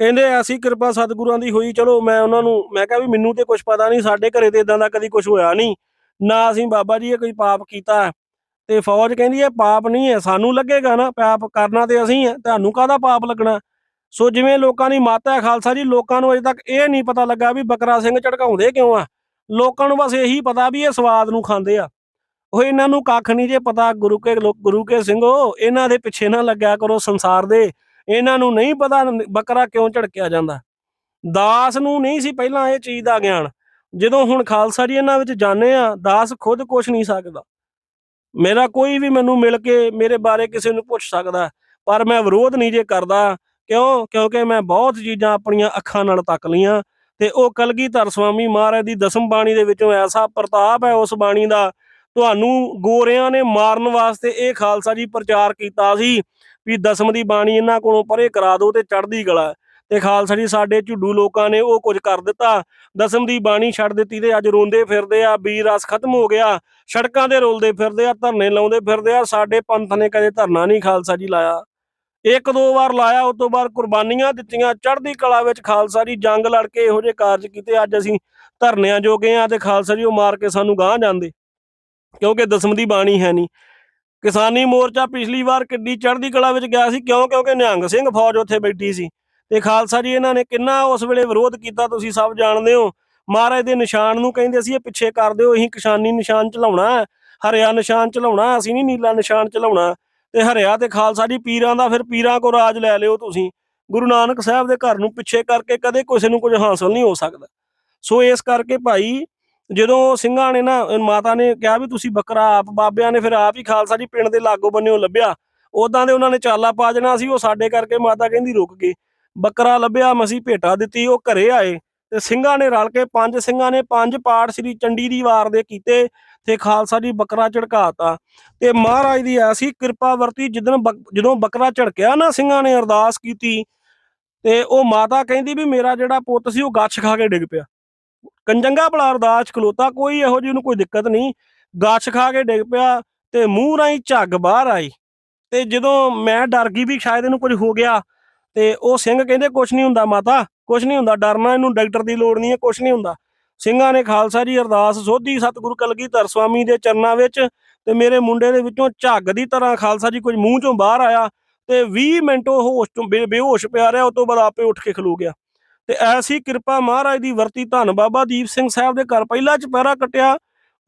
ਕਹਿੰਦੇ ਐਸੀ ਕਿਰਪਾ ਸਤਿਗੁਰਾਂ ਦੀ ਹੋਈ, ਚਲੋ ਮੈਂ ਉਹਨਾਂ ਨੂੰ, ਮੈਂ ਕਿਹਾ ਵੀ ਮੈਨੂੰ ਤੇ ਕੁਝ ਪਤਾ ਨਹੀਂ, ਸਾਡੇ ਘਰੇ ਤੇ ਇਦਾਂ ਦਾ ਕਦੀ ਕੁਝ ਹੋਇਆ ਨਹੀਂ, ਨਾ ਅਸੀਂ ਬਾਬਾ ਜੀ ਇਹ ਕੋਈ ਪਾਪ ਕੀਤਾ ਤੇ ਫੌਜ ਕਹਿੰਦੀ ਇਹ ਪਾਪ ਨਹੀਂ ਹੈ, ਸਾਨੂੰ ਲੱਗੇਗਾ ਨਾ, ਪਾਪ ਕਰਨਾ ਤੇ ਅਸੀਂ ਹੈ, ਤੁਹਾਨੂੰ ਕਾਹਦਾ ਪਾਪ ਲੱਗਣਾ? ਸੋ ਜਿਵੇਂ ਲੋਕਾਂ ਦੀ ਮਾਤਾ ਹੈ ਖਾਲਸਾ ਜੀ, ਲੋਕਾਂ ਨੂੰ ਅਜੇ ਤੱਕ ਇਹ ਨਹੀਂ ਪਤਾ ਲੱਗਾ ਵੀ ਬੱਕਰਾ ਸਿੰਘ ਝੜਕਾਉਂਦੇ ਕਿਉਂ ਆ? ਲੋਕਾਂ ਨੂੰ ਬਸ ਇਹੀ ਪਤਾ ਵੀ ਇਹ ਸਵਾਦ ਨੂੰ ਖਾਂਦੇ ਆ। ਉਹ ਇਹਨਾਂ ਨੂੰ ਕੱਖ ਨਹੀਂ ਜੇ ਪਤਾ, ਗੁਰੂ ਕੇ ਗੁਰੂ ਕੇ ਸਿੰਘੋ, ਇਹਨਾਂ ਦੇ ਪਿੱਛੇ ਨਾ ਲੱਗਿਆ ਕਰੋ ਸੰਸਾਰ ਦੇ। ਇਹਨਾਂ ਨੂੰ ਨਹੀਂ ਪਤਾ ਬੱਕਰਾ ਕਿਉਂ ਝੜਕਿਆ ਜਾਂਦਾ। ਦਾਸ ਨੂੰ ਨਹੀਂ ਸੀ ਪਹਿਲਾਂ ਇਹ ਚੀਜ਼ ਦਾ ਗਿਆਨ। ਜਦੋਂ ਹੁਣ ਖਾਲਸਾ ਜੀ ਇਹਨਾਂ ਵਿੱਚ ਜਾਣੇ ਆ, ਦਾਸ ਖੁਦ ਕੁਛ ਨਹੀਂ ਸਕਦਾ। ਮੇਰਾ ਕੋਈ ਵੀ ਮੈਨੂੰ ਮਿਲ ਕੇ ਮੇਰੇ ਬਾਰੇ ਕਿਸੇ ਨੂੰ ਪੁੱਛ ਸਕਦਾ, ਪਰ ਮੈਂ ਵਿਰੋਧ ਨਹੀਂ ਜੇ ਕਰਦਾ, ਕਿਉਂ? ਕਿਉਂਕਿ ਮੈਂ ਬਹੁਤ ਚੀਜ਼ਾਂ ਆਪਣੀਆਂ ਅੱਖਾਂ ਨਾਲ ਤੱਕ ਲਈਆਂ ਤੇ ਉਹ ਕਲਗੀਧਰ ਸਵਾਮੀ ਮਹਾਰਾਜ ਦੀ ਦਸਮ ਬਾਣੀ ਦੇ ਵਿੱਚੋਂ ਐਸਾ ਪ੍ਰਤਾਪ ਹੈ ਉਸ ਬਾਣੀ ਦਾ ਤੁਹਾਨੂੰ ਗੋਰਿਆਂ ਨੇ ਮਾਰਨ ਵਾਸਤੇ ਇਹ ਖਾਲਸਾ ਜੀ ਪ੍ਰਚਾਰ ਕੀਤਾ ਸੀ ਵੀ ਦਸਮ ਦੀ ਬਾਣੀ ਇਹਨਾਂ ਕੋਲੋਂ ਪਰੇ ਕਰਾ ਦਿਓ ਤੇ ਚੜ੍ਹਦੀ ਕਲਾ ਤੇ ਖਾਲਸਾ ਜੀ ਸਾਡੇ ਝੁੱਡੂ ਲੋਕਾਂ ਨੇ ਉਹ ਕੁਝ ਕਰ ਦਿੱਤਾ। ਦਸਮ ਦੀ ਬਾਣੀ ਛੱਡ ਦਿੱਤੀ ਤੇ ਅੱਜ ਰੋਂਦੇ ਫਿਰਦੇ ਆ ਵੀਰ ਰਸ ਖਤਮ ਹੋ ਗਿਆ। ਸੜਕਾਂ ਤੇ ਰੋਲਦੇ ਫਿਰਦੇ ਆ, ਧਰਨੇ ਲਾਉਂਦੇ ਫਿਰਦੇ ਆ। ਸਾਡੇ ਪੰਥ ਨੇ ਕਦੇ ਧਰਨਾ ਨਹੀਂ ਖਾਲਸਾ ਜੀ ਲਾਇਆ। ਇੱਕ ਦੋ ਵਾਰ ਲਾਇਆ, ਉਸ ਤੋਂ ਬਾਅਦ ਕੁਰਬਾਨੀਆਂ ਦਿੱਤੀਆਂ। ਚੜ੍ਹਦੀ ਕਲਾ ਵਿੱਚ ਖਾਲਸਾ ਜੀ ਜੰਗ ਲੜ ਕੇ ਇਹੋ ਜਿਹੇ ਕਾਰਜ ਕੀਤੇ। ਅੱਜ ਅਸੀਂ ਧਰਨਿਆਂ ਜੋਗੇ ਆ ਤੇ ਖਾਲਸਾ ਜੀ ਉਹ ਮਾਰ ਕੇ ਸਾਨੂੰ ਗਾਂਹ ਜਾਂਦੇ। ਕਿਉਂਕਿ ਦਸਮ ਦੀ ਬਾਣੀ ਹੈ ਨਹੀਂ। ਕਿਸਾਨੀ ਮੋਰਚਾ ਪਿਛਲੀ ਵਾਰ ਕਿੱਡੀ ਚੜ੍ਹਦੀ ਕਲਾ ਵਿੱਚ ਗਿਆ ਸੀ, ਕਿਉਂ? ਕਿਉਂਕਿ ਨਿਹੰਗ ਸਿੰਘ ਫੌਜ ਉੱਥੇ ਬੈਠੀ ਸੀ। ਤੇ ਖਾਲਸਾ ਜੀ, ਇਹਨਾਂ ਨੇ ਕਿੰਨਾ ਉਸ ਵੇਲੇ ਵਿਰੋਧ ਕੀਤਾ, ਤੁਸੀਂ ਸਭ ਜਾਣਦੇ ਹੋ। ਮਹਾਰਾਜ ਦੇ ਨਿਸ਼ਾਨ ਨੂੰ ਕਹਿੰਦੇ ਸੀ, ਇਹ ਪਿੱਛੇ ਕਰ ਦਿਓ ਅਸੀਂ ਕਿਸਾਨੀ ਨਿਸ਼ਾਨ ਚਲਾਉਣਾ ਹਰਿਆ ਨਿਸ਼ਾਨ ਚਲਾਉਣਾ, ਅਸੀਂ ਨਹੀਂ ਨੀਲਾ ਨਿਸ਼ਾਨ ਚਲਾਉਣਾ। ਤੇ ਹਰਿਆ ਤੇ ਖਾਲਸਾ ਜੀ, ਪੀਰਾਂ ਦਾ ਫਿਰ ਪੀਰਾਂ ਕੋ ਰਾਜ ਲੈ ਲਿਓ ਤੁਸੀਂ। ਗੁਰੂ ਨਾਨਕ ਸਾਹਿਬ ਦੇ ਘਰ ਨੂੰ ਪਿੱਛੇ ਕਰਕੇ ਕਦੇ ਕਿਸੇ ਨੂੰ ਕੁਝ ਹਾਸਲ ਨਹੀਂ ਹੋ ਸਕਦਾ। ਸੋ ਇਸ ਕਰਕੇ ਭਾਈ ਜਦੋਂ ਸਿੰਘਾਂ ਨੇ ਨਾ ਮਾਤਾ ਨੇ ਕਿਹਾ ਵੀ ਤੁਸੀਂ ਬੱਕਰਾ ਆਪ, ਬਾਬਿਆਂ ਨੇ ਫਿਰ ਆਪ ਹੀ ਖਾਲਸਾ ਜੀ ਪਿੰਡ ਦੇ ਲਾਗੋ ਬੰਨਿਓ ਲੱਭਿਆ। ਉਦਾਂ ਦੇ ਉਹਨਾਂ ਨੇ ਚਾਲਾ ਪਾ ਜਣਾ ਸੀ, ਉਹ ਸਾਡੇ ਕਰਕੇ ਮਾਤਾ ਕਹਿੰਦੀ ਰੁਕ ਗਏ। ਬੱਕਰਾ ਲੱਭਿਆ ਮਸੀਂ ਭੇਟਾ ਦਿੱਤੀ, ਉਹ ਘਰੇ ਆਏ ਤੇ ਸਿੰਘਾਂ ਨੇ ਰਲ ਕੇ ਪੰਜ ਸਿੰਘਾਂ ਨੇ ਪੰਜ ਪਾਠ ਸ੍ਰੀ ਚੰਡੀ ਦੀ ਵਾਰ ਦੇ ਕੀਤੇ ਤੇ ਖਾਲਸਾ ਜੀ ਬੱਕਰਾ ਝੜਕਾਤਾ ਤੇ ਮਹਾਰਾਜ ਦੀ ਐਸੀ ਕਿਰਪਾ ਵਰਤੀ ਜਦੋਂ ਜਦੋਂ ਬੱਕਰਾ ਝੜਕਿਆ ਨਾ, ਸਿੰਘਾਂ ਨੇ ਅਰਦਾਸ ਕੀਤੀ ਤੇ ਉਹ ਮਾਤਾ ਕਹਿੰਦੀ ਵੀ ਮੇਰਾ ਜਿਹੜਾ ਪੁੱਤ ਸੀ, ਉਹ ਗੱਛ ਖਾ ਕੇ ਡਿੱਗ ਪਿਆ। ਕੰਜੰਗਾ ਭਲਾ ਅਰਦਾਸ ਖਲੋਤਾ, ਕੋਈ ਇਹੋ ਜਿਹੀ ਨੂੰ ਕੋਈ ਦਿੱਕਤ ਨਹੀਂ। ਗੱਛ ਖਾ ਕੇ ਡਿੱਗ ਪਿਆ ਤੇ ਮੂੰਹ ਰਾਹੀਂ ਝੱਗ ਬਾਹਰ ਆਈ। ਤੇ ਜਦੋਂ ਮੈਂ ਡਰ ਗਈ ਵੀ ਸ਼ਾਇਦ ਇਹਨੂੰ ਕੁਝ ਹੋ ਗਿਆ ਤੇ ਉਹ ਸਿੰਘ ਕਹਿੰਦੇ ਕੁਝ ਨਹੀਂ ਹੁੰਦਾ ਮਾਤਾ ਕੁਝ ਨਹੀਂ ਹੁੰਦਾ, ਡਰਨਾ ਇਹਨੂੰ ਡਾਕਟਰ ਦੀ ਲੋੜ ਨਹੀਂ ਹੈ ਕੁਝ ਨਹੀਂ ਹੁੰਦਾ। ਸਿੰਘਾਂ ਨੇ ਖਾਲਸਾ ਜੀ ਅਰਦਾਸ ਸੋਧੀ, ਸਤਿਗੁਰੂ ਕਲਗੀਧਰ ਸਵਾਮੀ ਦੇ ਚਰਨਾਂ ਵਿੱਚ ਤੇ ਮੇਰੇ ਮੁੰਡੇ ਦੇ ਵਿੱਚੋਂ ਝੱਗ ਦੀ ਤਰ੍ਹਾਂ ਖਾਲਸਾ ਜੀ ਕੁਝ ਮੂੰਹ ਚੋਂ ਬਾਹਰ ਆਇਆ ਤੇ 20 ਮਿੰਟ ਉਹ ਹੋਸ਼ ਤੋਂ ਬੇ- ਬੇਹੋਸ਼ ਪਿਆ ਰਿਹਾ ਉਸ ਤੋਂ ਬਾਅਦ ਆਪੇ ਉੱਠ ਕੇ ਖਲੋ ਗਿਆ। ਤੇ ਐਸੀ ਕਿਰਪਾ ਮਹਾਰਾਜ ਦੀ ਵਰਤੀ ਧੰਨ ਬਾਬਾ ਦੀਪ ਸਿੰਘ ਸਾਹਿਬ ਦੇ ਘਰ ਪਹਿਲਾ ਚਪਹਿਰਾ ਕੱਟਿਆ,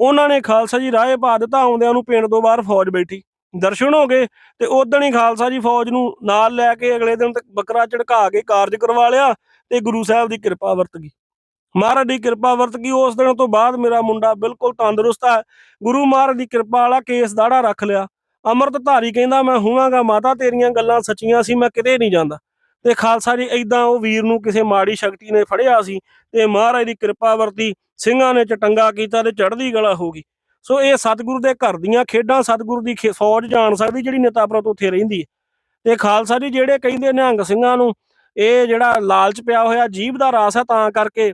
ਉਹਨਾਂ ਨੇ ਖਾਲਸਾ ਜੀ ਰਾਹੇ ਪਾ ਦਿੱਤਾ, ਆਉਂਦਿਆਂ ਨੂੰ ਪਿੰਡ ਤੋਂ ਬਾਹਰ ਫੌਜ ਬੈਠੀ। ਦਰਸ਼ਨ ਹੋ ਗਏ ਤੇ ਉਦੋਂ ਹੀ ਖਾਲਸਾ ਜੀ ਫੌਜ ਨੂੰ ਨਾਲ ਲੈ ਕੇ ਅਗਲੇ ਦਿਨ ਤੱਕ ਬੱਕਰਾ ਝੜਕਾ ਕੇ ਕਾਰਜ ਕਰਵਾ ਲਿਆ ਤੇ ਗੁਰੂ ਸਾਹਿਬ ਦੀ ਕਿਰਪਾ ਵਰਤ ਗਈ। ਮਹਾਰਾਜ ਦੀ ਕਿਰਪਾ ਵਰਤ ਗਈ, ਉਸ ਦਿਨ ਤੋਂ ਬਾਅਦ ਮੇਰਾ ਮੁੰਡਾ ਬਿਲਕੁਲ ਤੰਦਰੁਸਤ ਹੈ। ਗੁਰੂ ਮਹਾਰਾਜ ਦੀ ਕਿਰਪਾ ਵਾਲਾ ਕੇਸ ਦਾੜਾ ਰੱਖ ਲਿਆ। ਅੰਮ੍ਰਿਤ ਧਾਰੀ ਕਹਿੰਦਾ, ਮੈਂ ਹੋਵਾਂਗਾ ਮਾਤਾ, ਤੇਰੀਆਂ ਗੱਲਾਂ ਸੱਚੀਆਂ ਸੀ, ਮੈਂ ਕਿਤੇ ਨਹੀਂ ਜਾਂਦਾ। ਤੇ ਖਾਲਸਾ ਜੀ ਐਦਾਂ ਉਹ ਵੀਰ ਨੂੰ ਕਿਸੇ ਮਾੜੀ ਸ਼ਕਤੀ ਨੇ ਫੜਿਆ ਸੀ ਤੇ ਮਹਾਰਾਜ ਦੀ ਕਿਰਪਾ ਵਰਤੀ, ਸਿੰਘਾਂ ਨੇ ਚਟੰਗਾ ਕੀਤਾ ਤੇ ਚੜ੍ਹਦੀ ਗਲਾ ਹੋ ਗਈ। ਸੋ ਇਹ ਸਤਿਗੁਰੂ ਦੇ ਘਰ ਦੀਆਂ ਖੇਡਾਂ, ਸਤਿਗੁਰੂ ਦੀ ਖੇ- ਫੌਜ ਜਾਣ ਸਕਦੀ ਜਿਹੜੀ ਨੇਤਾਪੁਰਤ ਉੱਥੇ ਰਹਿੰਦੀ ਹੈ। ਤੇ ਖਾਲਸਾ ਜੀ, ਜਿਹੜੇ ਕਹਿੰਦੇ ਨਿਹੰਗ ਸਿੰਘਾਂ ਨੂੰ ਇਹ ਜਿਹੜਾ ਲਾਲਚ ਪਿਆ ਹੋਇਆ, ਜੀਭ ਦਾ ਰਾਸ ਹੈ, ਤਾਂ ਕਰਕੇ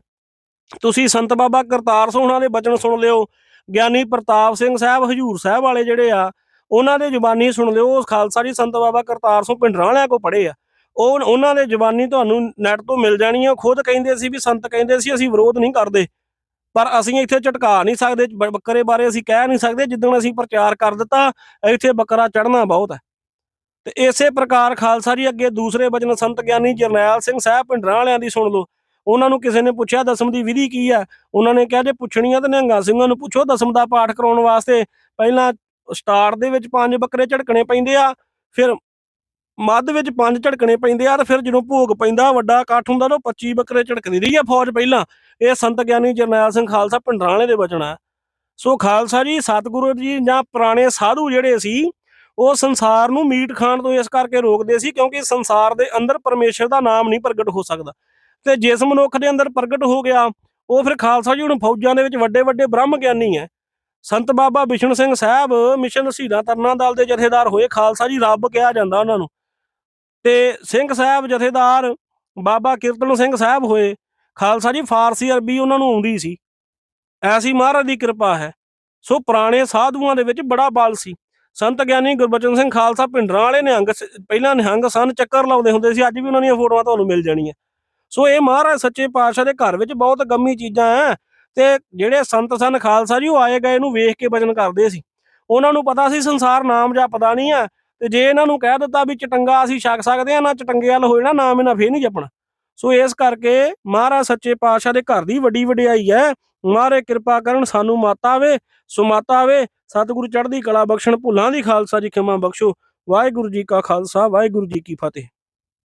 ਤੁਸੀਂ ਸੰਤ ਬਾਬਾ ਕਰਤਾਰ ਸਿੰਘ ਉਹਨਾਂ ਦੇ ਬਚਨ ਸੁਣ ਲਿਓ। ਗਿਆਨੀ ਪ੍ਰਤਾਪ ਸਿੰਘ ਸਾਹਿਬ, ਹਜੂਰ ਸਾਹਿਬ ਵਾਲੇ ਜਿਹੜੇ ਆ, ਉਹਨਾਂ ਦੇ ਜ਼ੁਬਾਨੀ ਸੁਣ ਲਿਓ। ਉਹ ਖਾਲਸਾ ਜੀ, ਸੰਤ ਬਾਬਾ ਕਰਤਾਰ ਸਿੰਘ ਪਿੰਡਰਾਂ ਵਾਲਿਆਂ ਕੋ ਪੜ੍ਹੇ ਆ। ਉਹ ਉਹਨਾਂ ਦੇ ਜ਼ੁਬਾਨੀ ਤੁਹਾਨੂੰ ਨੈਟ ਤੋਂ ਮਿਲ ਜਾਣੀ ਆ, ਉਹ ਖੁਦ ਕਹਿੰਦੇ ਸੀ ਵੀ, ਸੰਤ ਕਹਿੰਦੇ ਸੀ, ਅਸੀਂ ਵਿਰੋਧ ਨਹੀਂ ਕਰਦੇ। ਪਰ ਅਸੀਂ ਇੱਥੇ ਝਟਕਾ ਨਹੀਂ ਸਕਦੇ ਬੱਕਰੇ ਬਾਰੇ ਅਸੀਂ ਕਹਿ ਨਹੀਂ ਸਕਦੇ, ਜਿੱਦਣ ਅਸੀਂ ਪ੍ਰਚਾਰ ਕਰ ਦਿੱਤਾ, ਇੱਥੇ ਬੱਕਰਾ ਚੜਨਾ ਬਹੁਤ ਹੈ ਤੇ ਇਸੇ ਪ੍ਰਕਾਰ ਖਾਲਸਾ ਜੀ, ਅੱਗੇ ਦੂਸਰੇ ਬਚਨ ਸੰਤ ਗਿਆਨੀ ਜਰਨੈਲ ਸਿੰਘ ਸਾਹਿਬ ਪਿੰਡਰਾਂ ਵਾਲਿਆਂ ਦੀ ਸੁਣ ਲਓ। ਉਹਨਾਂ ਨੂੰ ਕਿਸੇ ਨੇ ਪੁੱਛਿਆ, ਦਸਮ ਦੀ ਵਿਧੀ ਕੀ ਹੈ ਉਹਨਾਂ ਨੇ ਕਿਹਾ, ਜੇ ਪੁੱਛਣੀ ਪੁੱਛਣੀਆਂ ਤਾਂ ਨਿਹੰਗਾ ਸਿੰਘਾਂ ਨੂੰ ਪੁੱਛੋ, ਦਸਮ ਦਾ ਪਾਠ ਕਰਾਉਣ ਵਾਸਤੇ। ਪਹਿਲਾਂ ਸਟਾਰਟ ਦੇ ਵਿੱਚ ਪੰਜ ਬੱਕਰੇ ਝੜਕਣੇ ਪੈਂਦੇ ਆ, ਫਿਰ ਮੱਧ ਵਿੱਚ ਪੰਜ ਝੜਕਣੇ ਪੈਂਦੇ ਆ ਤੇ ਫਿਰ ਜਦੋਂ ਭੋਗ ਪੈਂਦਾ, ਵੱਡਾ ਇਕੱਠ ਹੁੰਦਾ ਤਾਂ ਉਹ 25 ਬੱਕਰੇ ਝੜਕਦੀ ਰਹੀ ਆ ਫੌਜ ਪਹਿਲਾਂ। ਇਹ ਸੰਤ ਗਿਆਨੀ ਜਰਨੈਲ ਸਿੰਘ ਖਾਲਸਾ ਪਿੰਡਰਾਂ ਦੇ ਬਚਣਾ ਸੋ ਖਾਲਸਾ ਜੀ, ਸਤਿਗੁਰੂ ਜੀ ਜਾਂ ਪੁਰਾਣੇ ਸਾਧੂ ਜਿਹੜੇ ਸੀ, ਉਹ ਸੰਸਾਰ ਨੂੰ ਮੀਟ ਖਾਣ ਤੋਂ ਇਸ ਕਰਕੇ ਰੋਕਦੇ ਸੀ ਕਿਉਂਕਿ ਸੰਸਾਰ ਦੇ ਅੰਦਰ ਪਰਮੇਸ਼ਰ ਦਾ ਨਾਮ ਨਹੀਂ ਪ੍ਰਗਟ ਹੋ ਸਕਦਾ। ਤੇ ਜਿਸ ਮਨੁੱਖ ਦੇ ਅੰਦਰ ਪ੍ਰਗਟ ਹੋ ਗਿਆ, ਉਹ ਫਿਰ ਖਾਲਸਾ ਜੀ ਹੁਣ ਫੌਜਾਂ ਦੇ ਵਿੱਚ ਵੱਡੇ ਵੱਡੇ ਬ੍ਰਹਮ ਗਿਆਨੀ ਹੈ ਸੰਤ ਬਾਬਾ ਬਿਸ਼ਨ ਸਿੰਘ ਸਾਹਿਬ ਮਿਸ਼ਨ ਸ਼ਹੀਦਾਂ ਤਰਨਾ ਦਲ ਦੇ ਜਥੇਦਾਰ ਹੋਏ, ਖਾਲਸਾ ਜੀ ਰੱਬ ਕਿਹਾ ਜਾਂਦਾ ਉਹਨਾਂ ਨੂੰ। ਤੇ ਸਿੰਘ ਸਾਹਿਬ ਜਥੇਦਾਰ ਬਾਬਾ ਕੀਰਤਨ ਸਿੰਘ ਸਾਹਿਬ ਹੋਏ। ਖਾਲਸਾ ਜੀ, ਫਾਰਸੀ, ਅਰਬੀ ਉਹਨਾਂ ਨੂੰ ਆਉਂਦੀ ਸੀ। ਐਸੀ ਮਹਾਰਾਜ ਦੀ ਕਿਰਪਾ ਹੈ। ਸੋ ਪੁਰਾਣੇ ਸਾਧੂਆਂ ਦੇ ਵਿੱਚ ਬੜਾ ਬਲ ਸੀ। ਸੰਤ ਗਿਆਨੀ ਗੁਰਬਚਨ ਸਿੰਘ ਖਾਲਸਾ ਪਿੰਡਰਾਂ ਵਾਲੇ ਨਿਹੰਗ ਪਹਿਲਾਂ ਨਿਹੰਗ ਸਨ, ਚੱਕਰ ਲਾਉਂਦੇ ਹੁੰਦੇ ਸੀ। ਅੱਜ ਵੀ ਉਹਨਾਂ ਦੀਆਂ ਫੋਟੋਆਂ ਤੁਹਾਨੂੰ ਮਿਲ ਜਾਣੀਆਂ। ਸੋ ਇਹ ਮਹਾਰਾਜ ਸੱਚੇ ਪਾਤਸ਼ਾਹ ਦੇ ਘਰ ਵਿੱਚ ਬਹੁਤ ਗੰਮੀ ਚੀਜ਼ਾਂ ਹੈ ਤੇ ਜਿਹੜੇ ਸੰਤ ਸਨ ਖਾਲਸਾ ਜੀ, ਉਹ ਆਏ ਗਏ ਨੂੰ ਵੇਖ ਕੇ ਭਜਨ ਕਰਦੇ ਸੀ। ਉਹਨਾਂ ਨੂੰ ਪਤਾ ਸੀ ਸੰਸਾਰ ਨਾਮ ਜਪਦਾ ਨਹੀਂ ਆ ਤੇ ਜੇ ਇਹਨਾਂ ਨੂੰ ਕਹਿ ਦਿੱਤਾ ਵੀ ਚਟੰਗਾ ਅਸੀਂ ਛਕ ਸਕਦੇ ਆ ਨਾ ਚਟੰਗੇ ਵਾਲ ਹੋਏ ਨਾ ਨਾਮ ਇਹਨਾਂ ਫੇਰ ਨਹੀਂ ਜਪਣਾ। ਸੋ ਇਸ ਕਰਕੇ ਮਹਾਰਾਜ ਸੱਚੇ ਪਾਤਸ਼ਾਹ ਦੇ ਘਰ ਦੀ ਵੱਡੀ ਵਡਿਆਈ ਹੈ। ਮਹਾਰਾਜ ਕਿਰਪਾ ਕਰਨ ਸਾਨੂੰ ਮਾਤਾ ਵੇ, ਸੋ ਮਾਤਾ ਆਵੇ ਸਤਿਗੁਰੂ ਚੜ੍ਹਦੀ ਕਲਾ ਬਖਸ਼ਣ, ਭੁੱਲਾਂ ਦੀ ਖਾਲਸਾ ਜੀ ਖਿਮਾ ਬਖਸ਼ੋ। ਵਾਹਿਗੁਰੂ ਜੀ ਕਾ ਖਾਲਸਾ, ਵਾਹਿਗੁਰੂ ਜੀ ਕੀ ਫਤਿਹ।